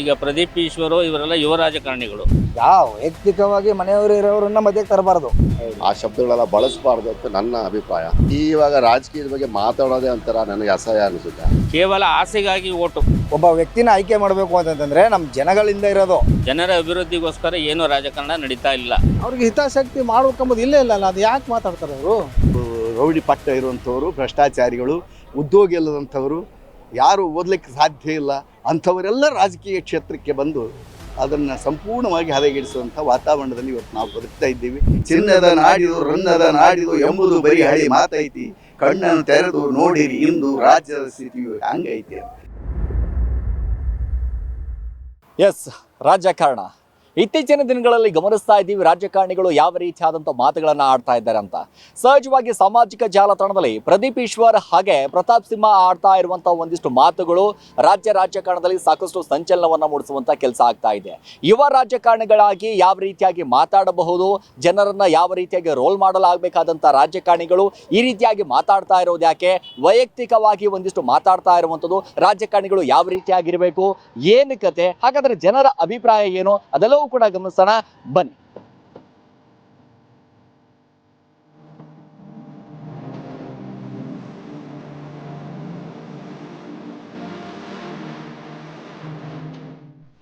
ಈಗ ಪ್ರದೀಪ್ ಈಶ್ವರು ಇವರೆಲ್ಲ ಯುವ ರಾಜಕಾರಣಿಗಳು. ಯಾವ ವೈಯಕ್ತಿಕವಾಗಿ ಮನೆಯವರು ಇರೋರನ್ನ ಮಧ್ಯಕ್ಕೆ ತರಬಾರ್ದು. ಆ ಶಬ್ದಗಳೆಲ್ಲ ಬಳಸಬಾರ್ದು ಅಂತ ನನ್ನ ಅಭಿಪ್ರಾಯ. ಇವಾಗ ರಾಜಕೀಯದ ಬಗ್ಗೆ ಮಾತಾಡೋದೇ ಒಂಥರ ನನಗೆ ಅಸಹ್ಯ ಅನಿಸುತ್ತೆ. ಕೇವಲ ಆಸೆಗಾಗಿ ಓಟು. ಒಬ್ಬ ವ್ಯಕ್ತಿನ ಆಯ್ಕೆ ಮಾಡಬೇಕು ಅಂತಂದ್ರೆ ನಮ್ಮ ಜನಗಳಿಂದ ಇರೋದು. ಜನರ ಅಭಿವೃದ್ಧಿಗೋಸ್ಕರ ಏನು ರಾಜಕಾರಣ ನಡೀತಾ ಇಲ್ಲ. ಅವ್ರಿಗೆ ಹಿತಾಸಕ್ತಿ ಮಾಡ್ಬೇಕಂಬುದು ಇಲ್ಲೇ ಇಲ್ಲ ಅದು ಯಾಕೆ ಮಾತಾಡ್ತಾರೆ ಅವರು? ರೌಡಿ ಪಟ್ಟ ಇರುವಂಥವರು ಭ್ರಷ್ಟಾಚಾರಿಗಳು ಉದ್ಯೋಗ ಇಲ್ಲದಂಥವರು ಯಾರು ಓದಲಿಕ್ಕೆ ಸಾಧ್ಯ ಇಲ್ಲ. ಅಂಥವರೆಲ್ಲ ರಾಜಕೀಯ ಕ್ಷೇತ್ರಕ್ಕೆ ಬಂದು ಅದನ್ನು ಸಂಪೂರ್ಣವಾಗಿ ಹದಗೆಡಿಸುವಂಥ ವಾತಾವರಣದಲ್ಲಿ ಇವತ್ತು ನಾವು ಬದುಕ್ತಾ ಇದ್ದೀವಿ. ಚಿನ್ನದ ನಾಡಿದು ರನ್ನದ ನಾಡಿದು ಎಂಬುದು ಬರೀ ಹಳಿ ಮಾತೈತಿ. ಕಣ್ಣನ್ನು ತೆರೆದು ನೋಡಿರಿ, ಇಂದು ರಾಜ್ಯದ ಸ್ಥಿತಿಯು ಹಂಗೈತಿ. ಎಸ್ ರಾಜಕಾರಣ. ಇತ್ತೀಚಿನ ದಿನಗಳಲ್ಲಿ ಗಮನಿಸ್ತಾ ಇದ್ದೀವಿ, ರಾಜಕಾರಣಿಗಳು ಯಾವ ರೀತಿಯಾದಂಥ ಮಾತುಗಳನ್ನ ಆಡ್ತಾ ಇದ್ದಾರೆ ಅಂತ. ಸಹಜವಾಗಿ ಸಾಮಾಜಿಕ ಜಾಲತಾಣದಲ್ಲಿ ಪ್ರದೀಪ್ ಈಶ್ವರ್ ಹಾಗೆ ಪ್ರತಾಪ್ ಸಿಂಹ ಆಡ್ತಾ ಇರುವಂತಹ ಒಂದಿಷ್ಟು ಮಾತುಗಳು ರಾಜ್ಯ ರಾಜಕಾರಣದಲ್ಲಿ ಸಾಕಷ್ಟು ಸಂಚಲನವನ್ನ ಮೂಡಿಸುವಂತ ಕೆಲಸ ಆಗ್ತಾ ಇದೆ. ಯುವ ರಾಜಕಾರಣಿಗಳಾಗಿ ಯಾವ ರೀತಿಯಾಗಿ ಮಾತಾಡಬಹುದು, ಜನರನ್ನ ಯಾವ ರೀತಿಯಾಗಿ ರೋಲ್ ಮಾಡಲಾಗಬೇಕಾದಂಥ ರಾಜಕಾರಣಿಗಳು ಈ ರೀತಿಯಾಗಿ ಮಾತಾಡ್ತಾ ಇರೋದು ಯಾಕೆ? ವೈಯಕ್ತಿಕವಾಗಿ ಒಂದಿಷ್ಟು ಮಾತಾಡ್ತಾ ಇರುವಂಥದ್ದು ರಾಜಕಾರಣಿಗಳು ಯಾವ ರೀತಿಯಾಗಿರಬೇಕು, ಏನು ಕತೆ, ಹಾಗಾದ್ರೆ ಜನರ ಅಭಿಪ್ರಾಯ ಏನು, ಅದೆಲ್ಲವೂ ಕೂಡ ಗಮನಿಸೋಣ. ಬನ್ನಿ.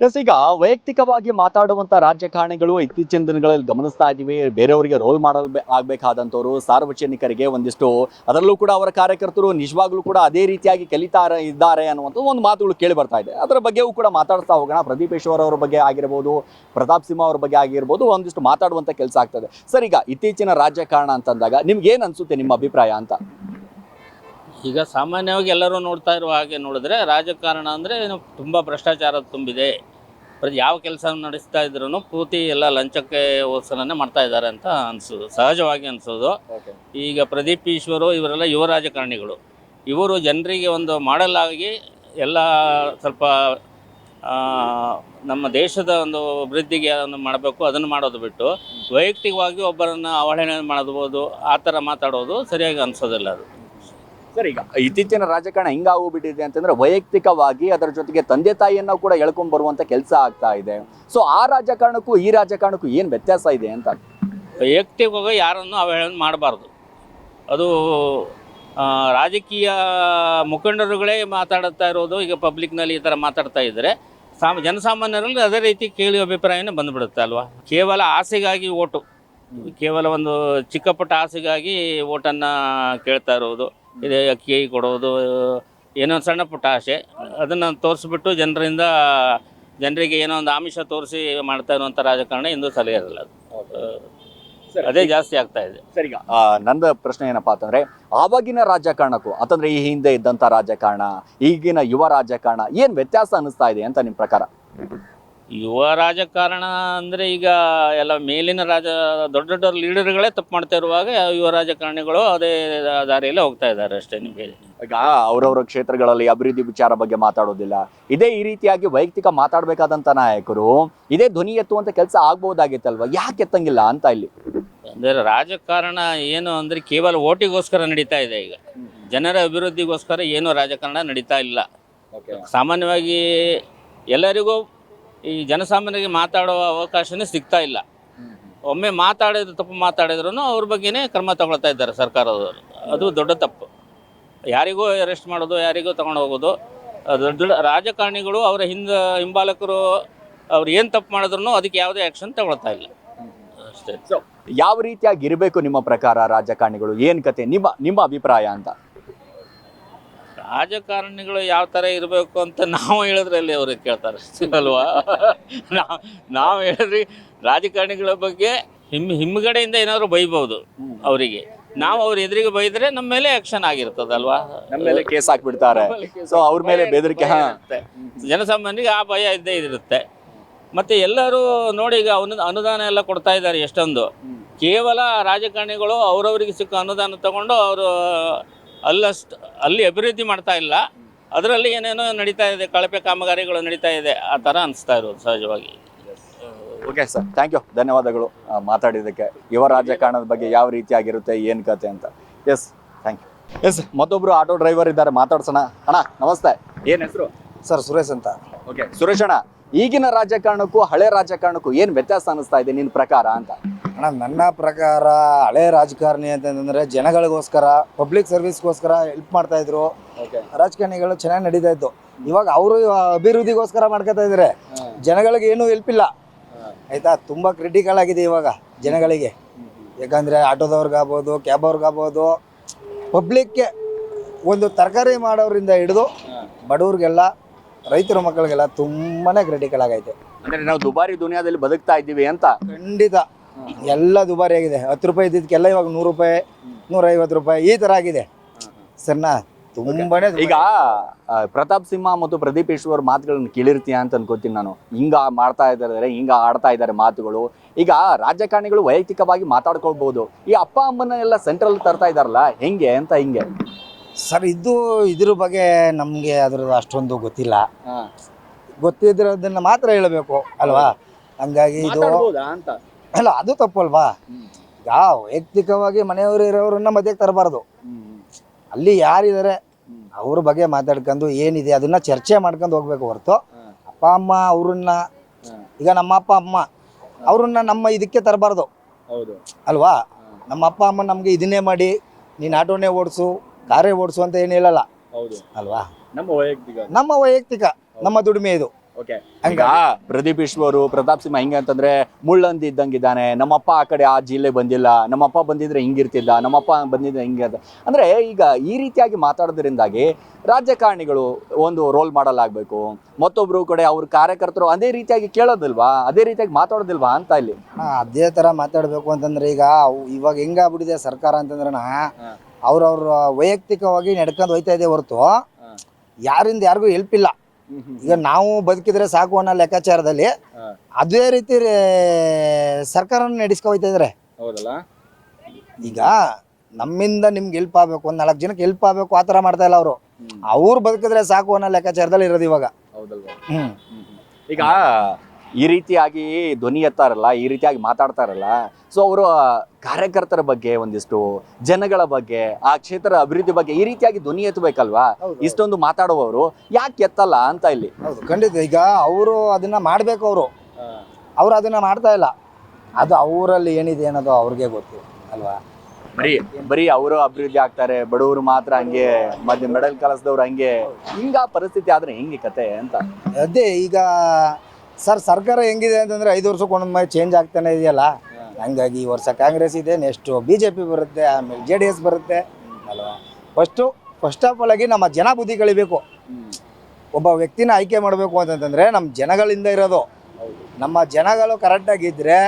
ಎಸ್ ಈಗ ವೈಯಕ್ತಿಕವಾಗಿ ಮಾತಾಡುವಂತ ರಾಜಕಾರಣಿಗಳು ಇತ್ತೀಚಿನ ದಿನಗಳಲ್ಲಿ ಗಮನಿಸ್ತಾ ಇದ್ದೀವಿ. ಬೇರೆಯವರಿಗೆ ರೋಲ್ ಮಾಡಲ್ ಆಗ್ಬೇಕಾದಂಥವ್ರು ಸಾರ್ವಜನಿಕರಿಗೆ ಒಂದಿಷ್ಟು ಅದರಲ್ಲೂ ಕೂಡ ಅವರ ಕಾರ್ಯಕರ್ತರು ನಿಜವಾಗ್ಲೂ ಕೂಡ ಅದೇ ರೀತಿಯಾಗಿ ಕಲಿತಾ ಇದ್ದಾರೆ ಅನ್ನುವಂಥ ಒಂದು ಮಾತುಗಳು ಕೇಳಿ ಬರ್ತಾ ಇದೆ. ಅದರ ಬಗ್ಗೆಯೂ ಕೂಡ ಮಾತಾಡ್ತಾ ಹೋಗೋಣ. ಪ್ರದೀಪ್ ಈಶ್ವರ್ ಅವರ ಬಗ್ಗೆ ಆಗಿರ್ಬೋದು, ಪ್ರತಾಪ್ ಸಿಂಹ ಅವ್ರ ಬಗ್ಗೆ ಆಗಿರ್ಬೋದು, ಒಂದಿಷ್ಟು ಮಾತಾಡುವಂತ ಕೆಲಸ ಆಗ್ತದೆ. ಸರ್, ಈಗ ಇತ್ತೀಚಿನ ರಾಜಕಾರಣ ಅಂತಂದಾಗ ನಿಮ್ಗೆ ಏನು ಅನ್ಸುತ್ತೆ ನಿಮ್ಮ ಅಭಿಪ್ರಾಯ ಅಂತ? ಈಗ ಸಾಮಾನ್ಯವಾಗಿ ಎಲ್ಲರೂ ನೋಡ್ತಾ ಇರುವ ಹಾಗೆ ನೋಡಿದ್ರೆ ರಾಜಕಾರಣ ಅಂದರೆ ಏನು ತುಂಬ ಭ್ರಷ್ಟಾಚಾರ ತುಂಬಿದೆ. ಪ್ರತಿ ಯಾವ ಕೆಲಸ ನಡೆಸ್ತಾ ಇದ್ರು ಪೂರ್ತಿ ಎಲ್ಲ ಲಂಚಕ್ಕೆ ಓಸಲನ್ನೇ ಮಾಡ್ತಾ ಇದ್ದಾರೆ ಅಂತ ಅನಿಸೋದು. ಸಹಜವಾಗಿ ಅನಿಸೋದು. ಈಗ ಪ್ರದೀಪ್ ಈಶ್ವರು ಇವರೆಲ್ಲ ಯುವ ರಾಜಕಾರಣಿಗಳು. ಇವರು ಜನರಿಗೆ ಒಂದು ಮಾಡೆಲ್ ಆಗಿ ಎಲ್ಲ ಸ್ವಲ್ಪ ನಮ್ಮ ದೇಶದ ಒಂದು ಅಭಿವೃದ್ಧಿಗೆ ಅದನ್ನು ಮಾಡಬೇಕು ಅದನ್ನು ಮಾಡೋದು ಬಿಟ್ಟು ವೈಯಕ್ತಿಕವಾಗಿ ಒಬ್ಬರನ್ನು ಅವಹೇಳನ ಮಾಡಬೋದು ಆ ಥರ ಮಾತಾಡೋದು ಸರಿಯಾಗಿ ಅನಿಸೋದಿಲ್ಲ ಅದು. ಸರ್, ಈಗ ಇತ್ತೀಚಿನ ರಾಜಕಾರಣ ಹಿಂಗಾಗೋಗ್ಬಿಟ್ಟಿದೆ ಅಂತಂದ್ರೆ ವೈಯಕ್ತಿಕವಾಗಿ ಅದರ ಜೊತೆಗೆ ತಂದೆ ತಾಯಿಯನ್ನ ಕೂಡ ಎಳ್ಕೊಂಡ್ ಬರುವಂತ ಕೆಲಸ ಆಗ್ತಾ ಇದೆ. ಸೊ ಆ ರಾಜಕಾರಣಕ್ಕೂ ಈ ರಾಜಕಾರಣಕ್ಕೂ ಏನು ವ್ಯತ್ಯಾಸ ಇದೆ ಅಂತ? ವೈಯಕ್ತಿಕವಾಗಿ ಯಾರನ್ನು ಅವಹೇಳನ ಮಾಡಬಾರ್ದು. ಅದು ರಾಜಕೀಯ ಮುಖಂಡರುಗಳೇ ಮಾತಾಡ್ತಾ ಇರೋದು, ಈಗ ಪಬ್ಲಿಕ್ನಲ್ಲಿ ಈ ಥರ ಮಾತಾಡ್ತಾ ಇದ್ದರೆ ಸಾಮ, ಜನಸಾಮಾನ್ಯರಲ್ಲಿ ಅದೇ ರೀತಿ ಕೇಳಿ ಅಭಿಪ್ರಾಯನೇ ಬಂದ್ಬಿಡುತ್ತೆ ಅಲ್ವಾ? ಕೇವಲ ಆಸೆಗಾಗಿ ಓಟು. ಕೇವಲ ಒಂದು ಚಿಕ್ಕ ಪುಟ್ಟ ಆಸೆಗಾಗಿ ಓಟನ್ನು ಕೇಳ್ತಾ ಇರೋದು. ಇದೆ ಅಕ್ಕಿ ಕೊಡೋದು ಏನೋ ಒಂದು ಸಣ್ಣ ಪುಟ್ಟ ಆಸೆ. ಅದನ್ನು ತೋರಿಸ್ಬಿಟ್ಟು ಜನರಿಂದ ಜನರಿಗೆ ಏನೋ ಒಂದು ಆಮಿಷ ತೋರಿಸಿ ಮಾಡ್ತಾ ಇರುವಂಥ ರಾಜಕಾರಣ ಇಂದು ಸಲಹೆಲ್ಲ ಅದು. ಅದೇ ಜಾಸ್ತಿ ಆಗ್ತಾ ಇದೆ. ಸರ್ ನಂದ ಪ್ರಶ್ನೆ ಏನಪ್ಪಾ ಅಂತಂದ್ರೆ ಆವಾಗಿನ ರಾಜಕಾರಣಕ್ಕೂ ಅಂತಂದ್ರೆ ಈ ಹಿಂದೆ ಇದ್ದಂತ ರಾಜಕಾರಣ ಈಗಿನ ಯುವ ರಾಜಕಾರಣ ಏನು ವ್ಯತ್ಯಾಸ ಅನಿಸ್ತಾ ಇದೆ ಅಂತ ನಿಮ್ಮ ಪ್ರಕಾರ? ಯುವ ರಾಜಕಾರಣ ಅಂದರೆ ಈಗ ಎಲ್ಲ ಮೇಲಿನ ರಾಜ ದೊಡ್ಡ ದೊಡ್ಡ ಲೀಡರ್ಗಳೇ ತಪ್ಪು ಮಾಡ್ತಾ ಇರುವಾಗ ಯುವ ರಾಜಕಾರಣಿಗಳು ಅದೇ ದಾರಿಯಲ್ಲಿ ಹೋಗ್ತಾ ಇದ್ದಾರೆ ಅಷ್ಟೇ ನಿಮಗೆ ಈಗ ಅವ್ರವ್ರ ಕ್ಷೇತ್ರಗಳಲ್ಲಿ ಅಭಿವೃದ್ಧಿ ವಿಚಾರ ಬಗ್ಗೆ ಮಾತಾಡೋದಿಲ್ಲ. ಇದೇ ಈ ರೀತಿಯಾಗಿ ವೈಯಕ್ತಿಕ ಮಾತಾಡಬೇಕಾದಂಥ ನಾಯಕರು ಇದೇ ಧ್ವನಿ ಎತ್ತುವಂತ ಕೆಲಸ ಆಗ್ಬೋದಾಗಿತ್ತಲ್ವ? ಯಾಕೆ ಎತ್ತಂಗಿಲ್ಲ ಅಂತ ಇಲ್ಲಿ? ಅಂದರೆ ರಾಜಕಾರಣ ಏನು ಅಂದರೆ ಕೇವಲ ಓಟಿಗೋಸ್ಕರ ನಡೀತಾ ಇದೆ ಈಗ. ಜನರ ಅಭಿವೃದ್ಧಿಗೋಸ್ಕರ ಏನು ರಾಜಕಾರಣ ನಡೀತಾ ಇಲ್ಲ. ಸಾಮಾನ್ಯವಾಗಿ ಎಲ್ಲರಿಗೂ ಈ ಜನಸಾಮಾನ್ಯರಿಗೆ ಮಾತಾಡುವ ಅವಕಾಶನೇ ಸಿಗ್ತಾ ಇಲ್ಲ. ಒಮ್ಮೆ ಮಾತಾಡಿದ್ರು ತಪ್ಪು ಮಾತಾಡಿದ್ರು ಅವ್ರ ಬಗ್ಗೆನೇ ಕ್ರಮ ತಗೊಳ್ತಾ ಇದ್ದಾರೆ ಸರ್ಕಾರದವರು. ಅದು ದೊಡ್ಡ ತಪ್ಪು. ಯಾರಿಗೂ ಅರೆಸ್ಟ್ ಮಾಡೋದು, ಯಾರಿಗೂ ತಗೊಂಡು ಹೋಗೋದು ದೊಡ್ಡ ದೊಡ್ಡ ರಾಜಕಾರಣಿಗಳು ಅವರ ಹಿಂದ ಹಿಂಬಾಲಕರು ಅವ್ರು ಏನು ತಪ್ಪು ಮಾಡಿದ್ರು ಅದಕ್ಕೆ ಯಾವುದೇ ಆ್ಯಕ್ಷನ್ ತಗೊಳ್ತಾ ಇಲ್ಲ. ಅಷ್ಟೇ. ಯಾವ ರೀತಿಯಾಗಿ ಇರಬೇಕು ನಿಮ್ಮ ಪ್ರಕಾರ ರಾಜಕಾರಣಿಗಳು? ಏನು ಕತೆ? ನಿಮ್ಮ ನಿಮ್ಮ ಅಭಿಪ್ರಾಯ ಅಂತ. ರಾಜಕಾರಣಿಗಳು ಯಾವ ಥರ ಇರಬೇಕು ಅಂತ ನಾವು ಹೇಳಿದ್ರೆ ಅಲ್ಲಿ ಅವ್ರಿಗೆ ಕೇಳ್ತಾರೆ ಅಲ್ವಾ ನಾವು ನಾವು ಹೇಳಿದ್ರಿ ರಾಜಕಾರಣಿಗಳ ಬಗ್ಗೆ ಹಿಮ್ ಹಿಮ್ಮಗಡೆಯಿಂದ ಏನಾದರೂ ಬೈಬೋದು ಅವರಿಗೆ. ನಾವು ಅವ್ರ ಎದುರಿಗೆ ಬೈದ್ರೆ ನಮ್ಮ ಮೇಲೆ ಆಕ್ಷನ್ ಆಗಿರ್ತದಲ್ವಾ? ನಮ್ಮ ಮೇಲೆ ಕೇಸ್ ಹಾಕ್ಬಿಡ್ತಾರೆ. ಸೊ ಅವ್ರ ಮೇಲೆ ಬೆದರಿಕೆ. ಜನಸಾಮಾನ್ಯರಿಗೆ ಆ ಭಯ ಇದ್ದೇ ಇರುತ್ತೆ. ಮತ್ತೆ ಎಲ್ಲರೂ ನೋಡಿ ಈಗ ಅವನ ಅನುದಾನ ಎಲ್ಲ ಕೊಡ್ತಾ ಇದ್ದಾರೆ ಎಷ್ಟೊಂದು. ಕೇವಲ ರಾಜಕಾರಣಿಗಳು ಅವರವರಿಗೆ ಸಿಕ್ಕ ಅನುದಾನ ತಗೊಂಡು ಅವರು ಅಲ್ಲಷ್ಟು ಅಲ್ಲಿ ಅಭಿವೃದ್ಧಿ ಮಾಡ್ತಾ ಇಲ್ಲ. ಅದರಲ್ಲಿ ಏನೇನೋ ನಡೀತಾ ಇದೆ ಕಳಪೆ ಕಾಮಗಾರಿಗಳು ನಡೀತಾ ಇದೆ ಆ ಥರ ಅನಿಸ್ತಾ ಇರೋದು ಸಹಜವಾಗಿ. ಓಕೆ ಸರ್ ಥ್ಯಾಂಕ್ ಯು ಧನ್ಯವಾದಗಳು. ಮಾತಾಡಿದ್ದಕ್ಕೆ. ಯುವ ರಾಜಕಾರಣದ ಬಗ್ಗೆ ಯಾವ ರೀತಿಯಾಗಿರುತ್ತೆ ಏನು ಕತೆ ಅಂತ. ಎಸ್ ಥ್ಯಾಂಕ್ ಯು ಎಸ್ ಮತ್ತೊಬ್ಬರು ಆಟೋ ಡ್ರೈವರ್ ಇದ್ದಾರೆ ಮಾತಾಡ್ಸೋಣ. ಅಣ್ಣ ನಮಸ್ತೆ. ಏನು ಹೆಸರು? ಸರ್ ಸುರೇಶ್ ಅಂತ. ಓಕೆ ಸುರೇಶ್ ಅಣ್ಣ ಈಗಿನ ರಾಜಕಾರಣಕ್ಕೂ ಹಳೆ ರಾಜಕಾರಣಕ್ಕೂ ಏನು ವ್ಯತ್ಯಾಸ ಅನಿಸ್ತಾ ಇದೆ ನಿನ್ನ ಪ್ರಕಾರ ಅಂತ? ಅಣ್ಣ ನನ್ನ ಪ್ರಕಾರ ಹಳೆ ರಾಜಕಾರಣಿ ಅಂತಂದ್ರೆ ಜನಗಳಿಗೋಸ್ಕರ ಪಬ್ಲಿಕ್ ಸರ್ವಿಸ್ಗೋಸ್ಕರ ಹೆಲ್ಪ್ ಮಾಡ್ತಾ ಇದ್ರು. ರಾಜಕಾರಣಿಗಳು ಚೆನ್ನಾಗಿ ನಡೀತಾ ಇತ್ತು ಇವಾಗ ಅವರು ಅಭಿವೃದ್ಧಿಗೋಸ್ಕರ ಮಾಡ್ಕೋತಾ ಇದ್ದಾರೆ ಜನಗಳಿಗೆ ಏನೂ ಹೆಲ್ಪ್ ಇಲ್ಲ. ಆಯ್ತಾ? ತುಂಬಾ ಕ್ರಿಟಿಕಲ್ ಆಗಿದೆ ಇವಾಗ ಜನಗಳಿಗೆ. ಯಾಕಂದರೆ ಆಟೋದವ್ರಿಗಾಗ್ಬೋದು ಕ್ಯಾಬ್ ಅವ್ರಿಗಾಗ್ಬೋದು ಪಬ್ಲಿಕ್ಗೆ ಒಂದು ತರಕಾರಿ ಮಾಡೋರಿಂದ ಹಿಡಿದು ಬಡವ್ರಿಗೆಲ್ಲ ರೈತರ ಮಕ್ಕಳಿಗೆಲ್ಲ ತುಂಬಾನೇ ಕ್ರಿಟಿಕಲ್ ಆಗೈತೆ. ಅಂದ್ರೆ ನಾವು ದುಬಾರಿ ದುನಿಯಾದಲ್ಲಿ ಬದುಕ್ತಾ ಇದ್ದೀವಿ ಅಂತ? ಖಂಡಿತ. ಎಲ್ಲ ದುಬಾರಿ ಆಗಿದೆ. ಹತ್ತು ರೂಪಾಯಿ ಇದ್ದಿದ್ದಕ್ಕೆಲ್ಲ ಇವಾಗ ನೂರು ರೂಪಾಯಿ ನೂರೈವತ್ತು ರೂಪಾಯಿ ಈ ತರ ಆಗಿದೆ. ಸರ್ನಾ ತುಂಬಾನೇ ಈಗ ಆ, ಪ್ರತಾಪ್ ಸಿಂಹ ಮತ್ತು ಪ್ರದೀಪ್ ಈಶ್ವರ್ ಮಾತುಗಳನ್ನ ಕೇಳಿರ್ತೀಯ ಅಂತ ಅನ್ಕೋತೀನಿ ನಾನು. ಹಿಂಗ ಮಾಡ್ತಾ ಇದ್ದಾರೆ ಹಿಂಗ ಆಡ್ತಾ ಇದ್ದಾರೆ ಮಾತುಗಳು. ಈಗ ರಾಜಕಾರಣಿಗಳು ವೈಯಕ್ತಿಕವಾಗಿ ಮಾತಾಡ್ಕೊಳ್ಬಹುದು ಈ ಅಪ್ಪ ಅಮ್ಮನ ಎಲ್ಲ ಸೆಂಟ್ರಲ್ ತರ್ತಾ ಇದಾರಲ್ಲ ಹೆಂಗೆ ಅಂತ ಹಿಂಗೆ? ಸರ್ ಇದು ಇದ್ರ ಬಗ್ಗೆ ನಮಗೆ ಅದ್ರದ್ದು ಅಷ್ಟೊಂದು ಗೊತ್ತಿಲ್ಲ. ಗೊತ್ತಿದ್ರದನ್ನ ಮಾತ್ರ ಹೇಳಬೇಕು ಅಲ್ವಾ? ಹಂಗಾಗಿ ಇದು ಅಂತ. ಅಲ್ಲ ಅದು ತಪ್ಪಲ್ವಾ? ಈಗ ವೈಯಕ್ತಿಕವಾಗಿ ಮನೆಯವರು ಇರೋರನ್ನ ಮಧ್ಯಕ್ಕೆ ತರಬಾರ್ದು. ಅಲ್ಲಿ ಯಾರಿದ್ದಾರೆ ಅವ್ರ ಬಗ್ಗೆ ಮಾತಾಡ್ಕೊಂಡು ಏನಿದೆ ಅದನ್ನ ಚರ್ಚೆ ಮಾಡ್ಕೊಂಡು ಹೋಗ್ಬೇಕು ಹೊರತು ಅಪ್ಪ ಅಮ್ಮ ಅವ್ರನ್ನ ಈಗ ನಮ್ಮ ಅಪ್ಪ ಅಮ್ಮ ಅವ್ರನ್ನ ನಮ್ಮ ಇದಕ್ಕೆ ತರಬಾರ್ದು. ಹೌದು. ಅಲ್ವಾ? ನಮ್ಮ ಅಪ್ಪ ಅಮ್ಮ ನಮಗೆ ಇದನ್ನೇ ಮಾಡಿ ನೀನು ಆಟೋನೇ ಓಡಿಸು ಕಾರೇ ಓಡಿಸುವಂತ ಏನು ಹೇಳಲ್ಲ. ಹೌದು. ಅಲ್ವಾ? ನಮ್ಮ ವೈಯಕ್ತಿಕ. ನಮ್ಮ ವೈಯಕ್ತಿಕ ನಮ್ಮ ದುಡಿಮೆ ಇದು. ಓಕೆ ಹಂಗ? ಪ್ರದೀಪ್ ಈಶ್ವರು ಪ್ರತಾಪ್ ಸಿಂಹ ಹಿಂಗೆ ಅಂತಂದ್ರೆ ಮುಳ್ಳಂದಿ ಇದ್ದಂಗಿದ್ದಾನೆ ನಮ್ಮಪ್ಪ ಆ ಕಡೆ ಆ ಜಿಲ್ಲೆ ಬಂದಿಲ್ಲ. ನಮ್ಮಪ್ಪ ಬಂದಿದ್ರೆ ಹಿಂಗಿರ್ತಿದ್ದ ನಮ್ಮಪ್ಪ ಬಂದಿದ್ರೆ ಹಿಂಗೆ ಅಂತ. ಅಂದ್ರೆ ಈಗ ಈ ರೀತಿಯಾಗಿ ಮಾತಾಡೋದ್ರಿಂದಾಗಿ ರಾಜಕಾರಣಿಗಳು ಒಂದು ರೋಲ್ ಮಾಡಲ್ ಆಗ್ಬೇಕು. ಮತ್ತೊಬ್ರು ಕಡೆ ಅವ್ರ ಕಾರ್ಯಕರ್ತರು ಅದೇ ರೀತಿಯಾಗಿ ಕೇಳೋದಿಲ್ವಾ? ಅದೇ ರೀತಿಯಾಗಿ ಮಾತಾಡೋದಿಲ್ವಾ ಅಂತ ಇಲ್ಲಿ? ಅದೇ ತರ ಮಾತಾಡ್ಬೇಕು ಅಂತಂದ್ರೆ ಈಗ ಇವಾಗ ಹೆಂಗಾಗ್ಬಿಟ್ಟಿದೆ ಸರ್ಕಾರ ಅಂತಂದ್ರಣ ಅವ್ರವ್ರ ವೈಯಕ್ತಿಕವಾಗಿ ನಡ್ಕೊಂಡು ಹೋಯ್ತಾ ಇದೆ ಹೊರತು ಯಾರಿಂದ ಯಾರಿಗೂ ಹೆಲ್ಪ್ ಇಲ್ಲ. ಈಗ ನಾವು ಬದುಕಿದ್ರೆ ಸಾಕು ಅನ್ನೋ ಲೆಕ್ಕಾಚಾರದಲ್ಲಿ ಅದೇ ರೀತಿ ಸರ್ಕಾರ ಹೋಯ್ತಾ ಇದಾರೆ. ಈಗ ನಮ್ಮಿಂದ ನಿಮ್ಗೆ ಹೆಲ್ಪ್ ಆಗ್ಬೇಕು ಒಂದ್ ನಾಲ್ಕು ಜನಕ್ಕೆ ಹೆಲ್ಪ್ ಆಗ್ಬೇಕು ಆ ಥರ ಮಾಡ್ತಾ ಇಲ್ಲ ಅವರು. ಅವ್ರು ಬದುಕಿದ್ರೆ ಸಾಕು ಅನ್ನೋ ಲೆಕ್ಕಾಚಾರದಲ್ಲಿ ಇರೋದು ಇವಾಗ. ಹೌದಲ್ವಾ? ಹ್ಮ್. ಈಗ ಈ ರೀತಿಯಾಗಿ ಧ್ವನಿ ಎತ್ತಾರಲ್ಲ ಈ ರೀತಿಯಾಗಿ ಮಾತಾಡ್ತಾರಲ್ಲ. ಸೊ ಅವರು ಕಾರ್ಯಕರ್ತರ ಬಗ್ಗೆ ಒಂದಿಷ್ಟು ಜನಗಳ ಬಗ್ಗೆ ಆ ಕ್ಷೇತ್ರ ಅಭಿವೃದ್ಧಿ ಬಗ್ಗೆ ಈ ರೀತಿಯಾಗಿ ಧ್ವನಿ ಎತ್ತಬೇಕಲ್ವಾ? ಇಷ್ಟೊಂದು ಮಾತಾಡುವವರು ಯಾಕೆ ಎತ್ತಲ್ಲ ಅಂತ ಇಲ್ಲಿ? ಖಂಡಿತ. ಈಗ ಅವರು ಅದನ್ನ ಮಾಡ್ಬೇಕು ಅವರು. ಅವರು ಅದನ್ನ ಮಾಡ್ತಾ ಇಲ್ಲ. ಅದು ಅವರಲ್ಲಿ ಏನಿದೆ ಅನ್ನೋದು ಅವ್ರಿಗೆ ಗೊತ್ತು ಅಲ್ವಾ? ಬರೀ ಬರೀ ಅವರು ಅಭಿವೃದ್ಧಿ ಆಗ್ತಾರೆ ಬಡವರು ಮಾತ್ರ ಹಂಗೆ ಮತ್ತೆ ಮಿಡಲ್ ಕ್ಲಾಸ್ದವ್ರು ಹಂಗೆ. ಹಿಂಗ ಪರಿಸ್ಥಿತಿ ಆದ್ರೆ ಹೆಂಗೆ ಕತೆ ಅಂತ? ಅದೇ ಈಗ ಸರ್ ಸರ್ಕಾರ ಹೆಂಗಿದೆ ಅಂತಂದ್ರೆ ಐದು ವರ್ಷಕ್ಕೆ ಒಂದೊಂದು ಮೈ ಚೇಂಜ್ ಆಗ್ತಾನೆ ಇದೆಯಲ್ಲ? ಹಂಗಾಗಿ ಈ ವರ್ಷ ಕಾಂಗ್ರೆಸ್ ಇದೆ ನೆಕ್ಸ್ಟ್ ಬಿ ಜೆ ಪಿ ಬರುತ್ತೆ ಆಮೇಲೆ ಜೆ ಡಿ ಎಸ್ ಬರುತ್ತೆ. ಅಲ್ವಾ? ಫಸ್ಟು ಫಸ್ಟ್ ಆಫ್ ಆಲ್ ಆಗಿ ನಮ್ಮ ಜನ ಬುದ್ಧಿ ಕಳಿಬೇಕು ಒಬ್ಬ ವ್ಯಕ್ತಿನ ಆಯ್ಕೆ ಮಾಡಬೇಕು ಅಂತಂದ್ರೆ ನಮ್ಮ ಜನಗಳಿಂದ ಇರೋದು. ನಮ್ಮ ಜನಗಳು ಕರೆಕ್ಟಾಗಿದ್ದರೆ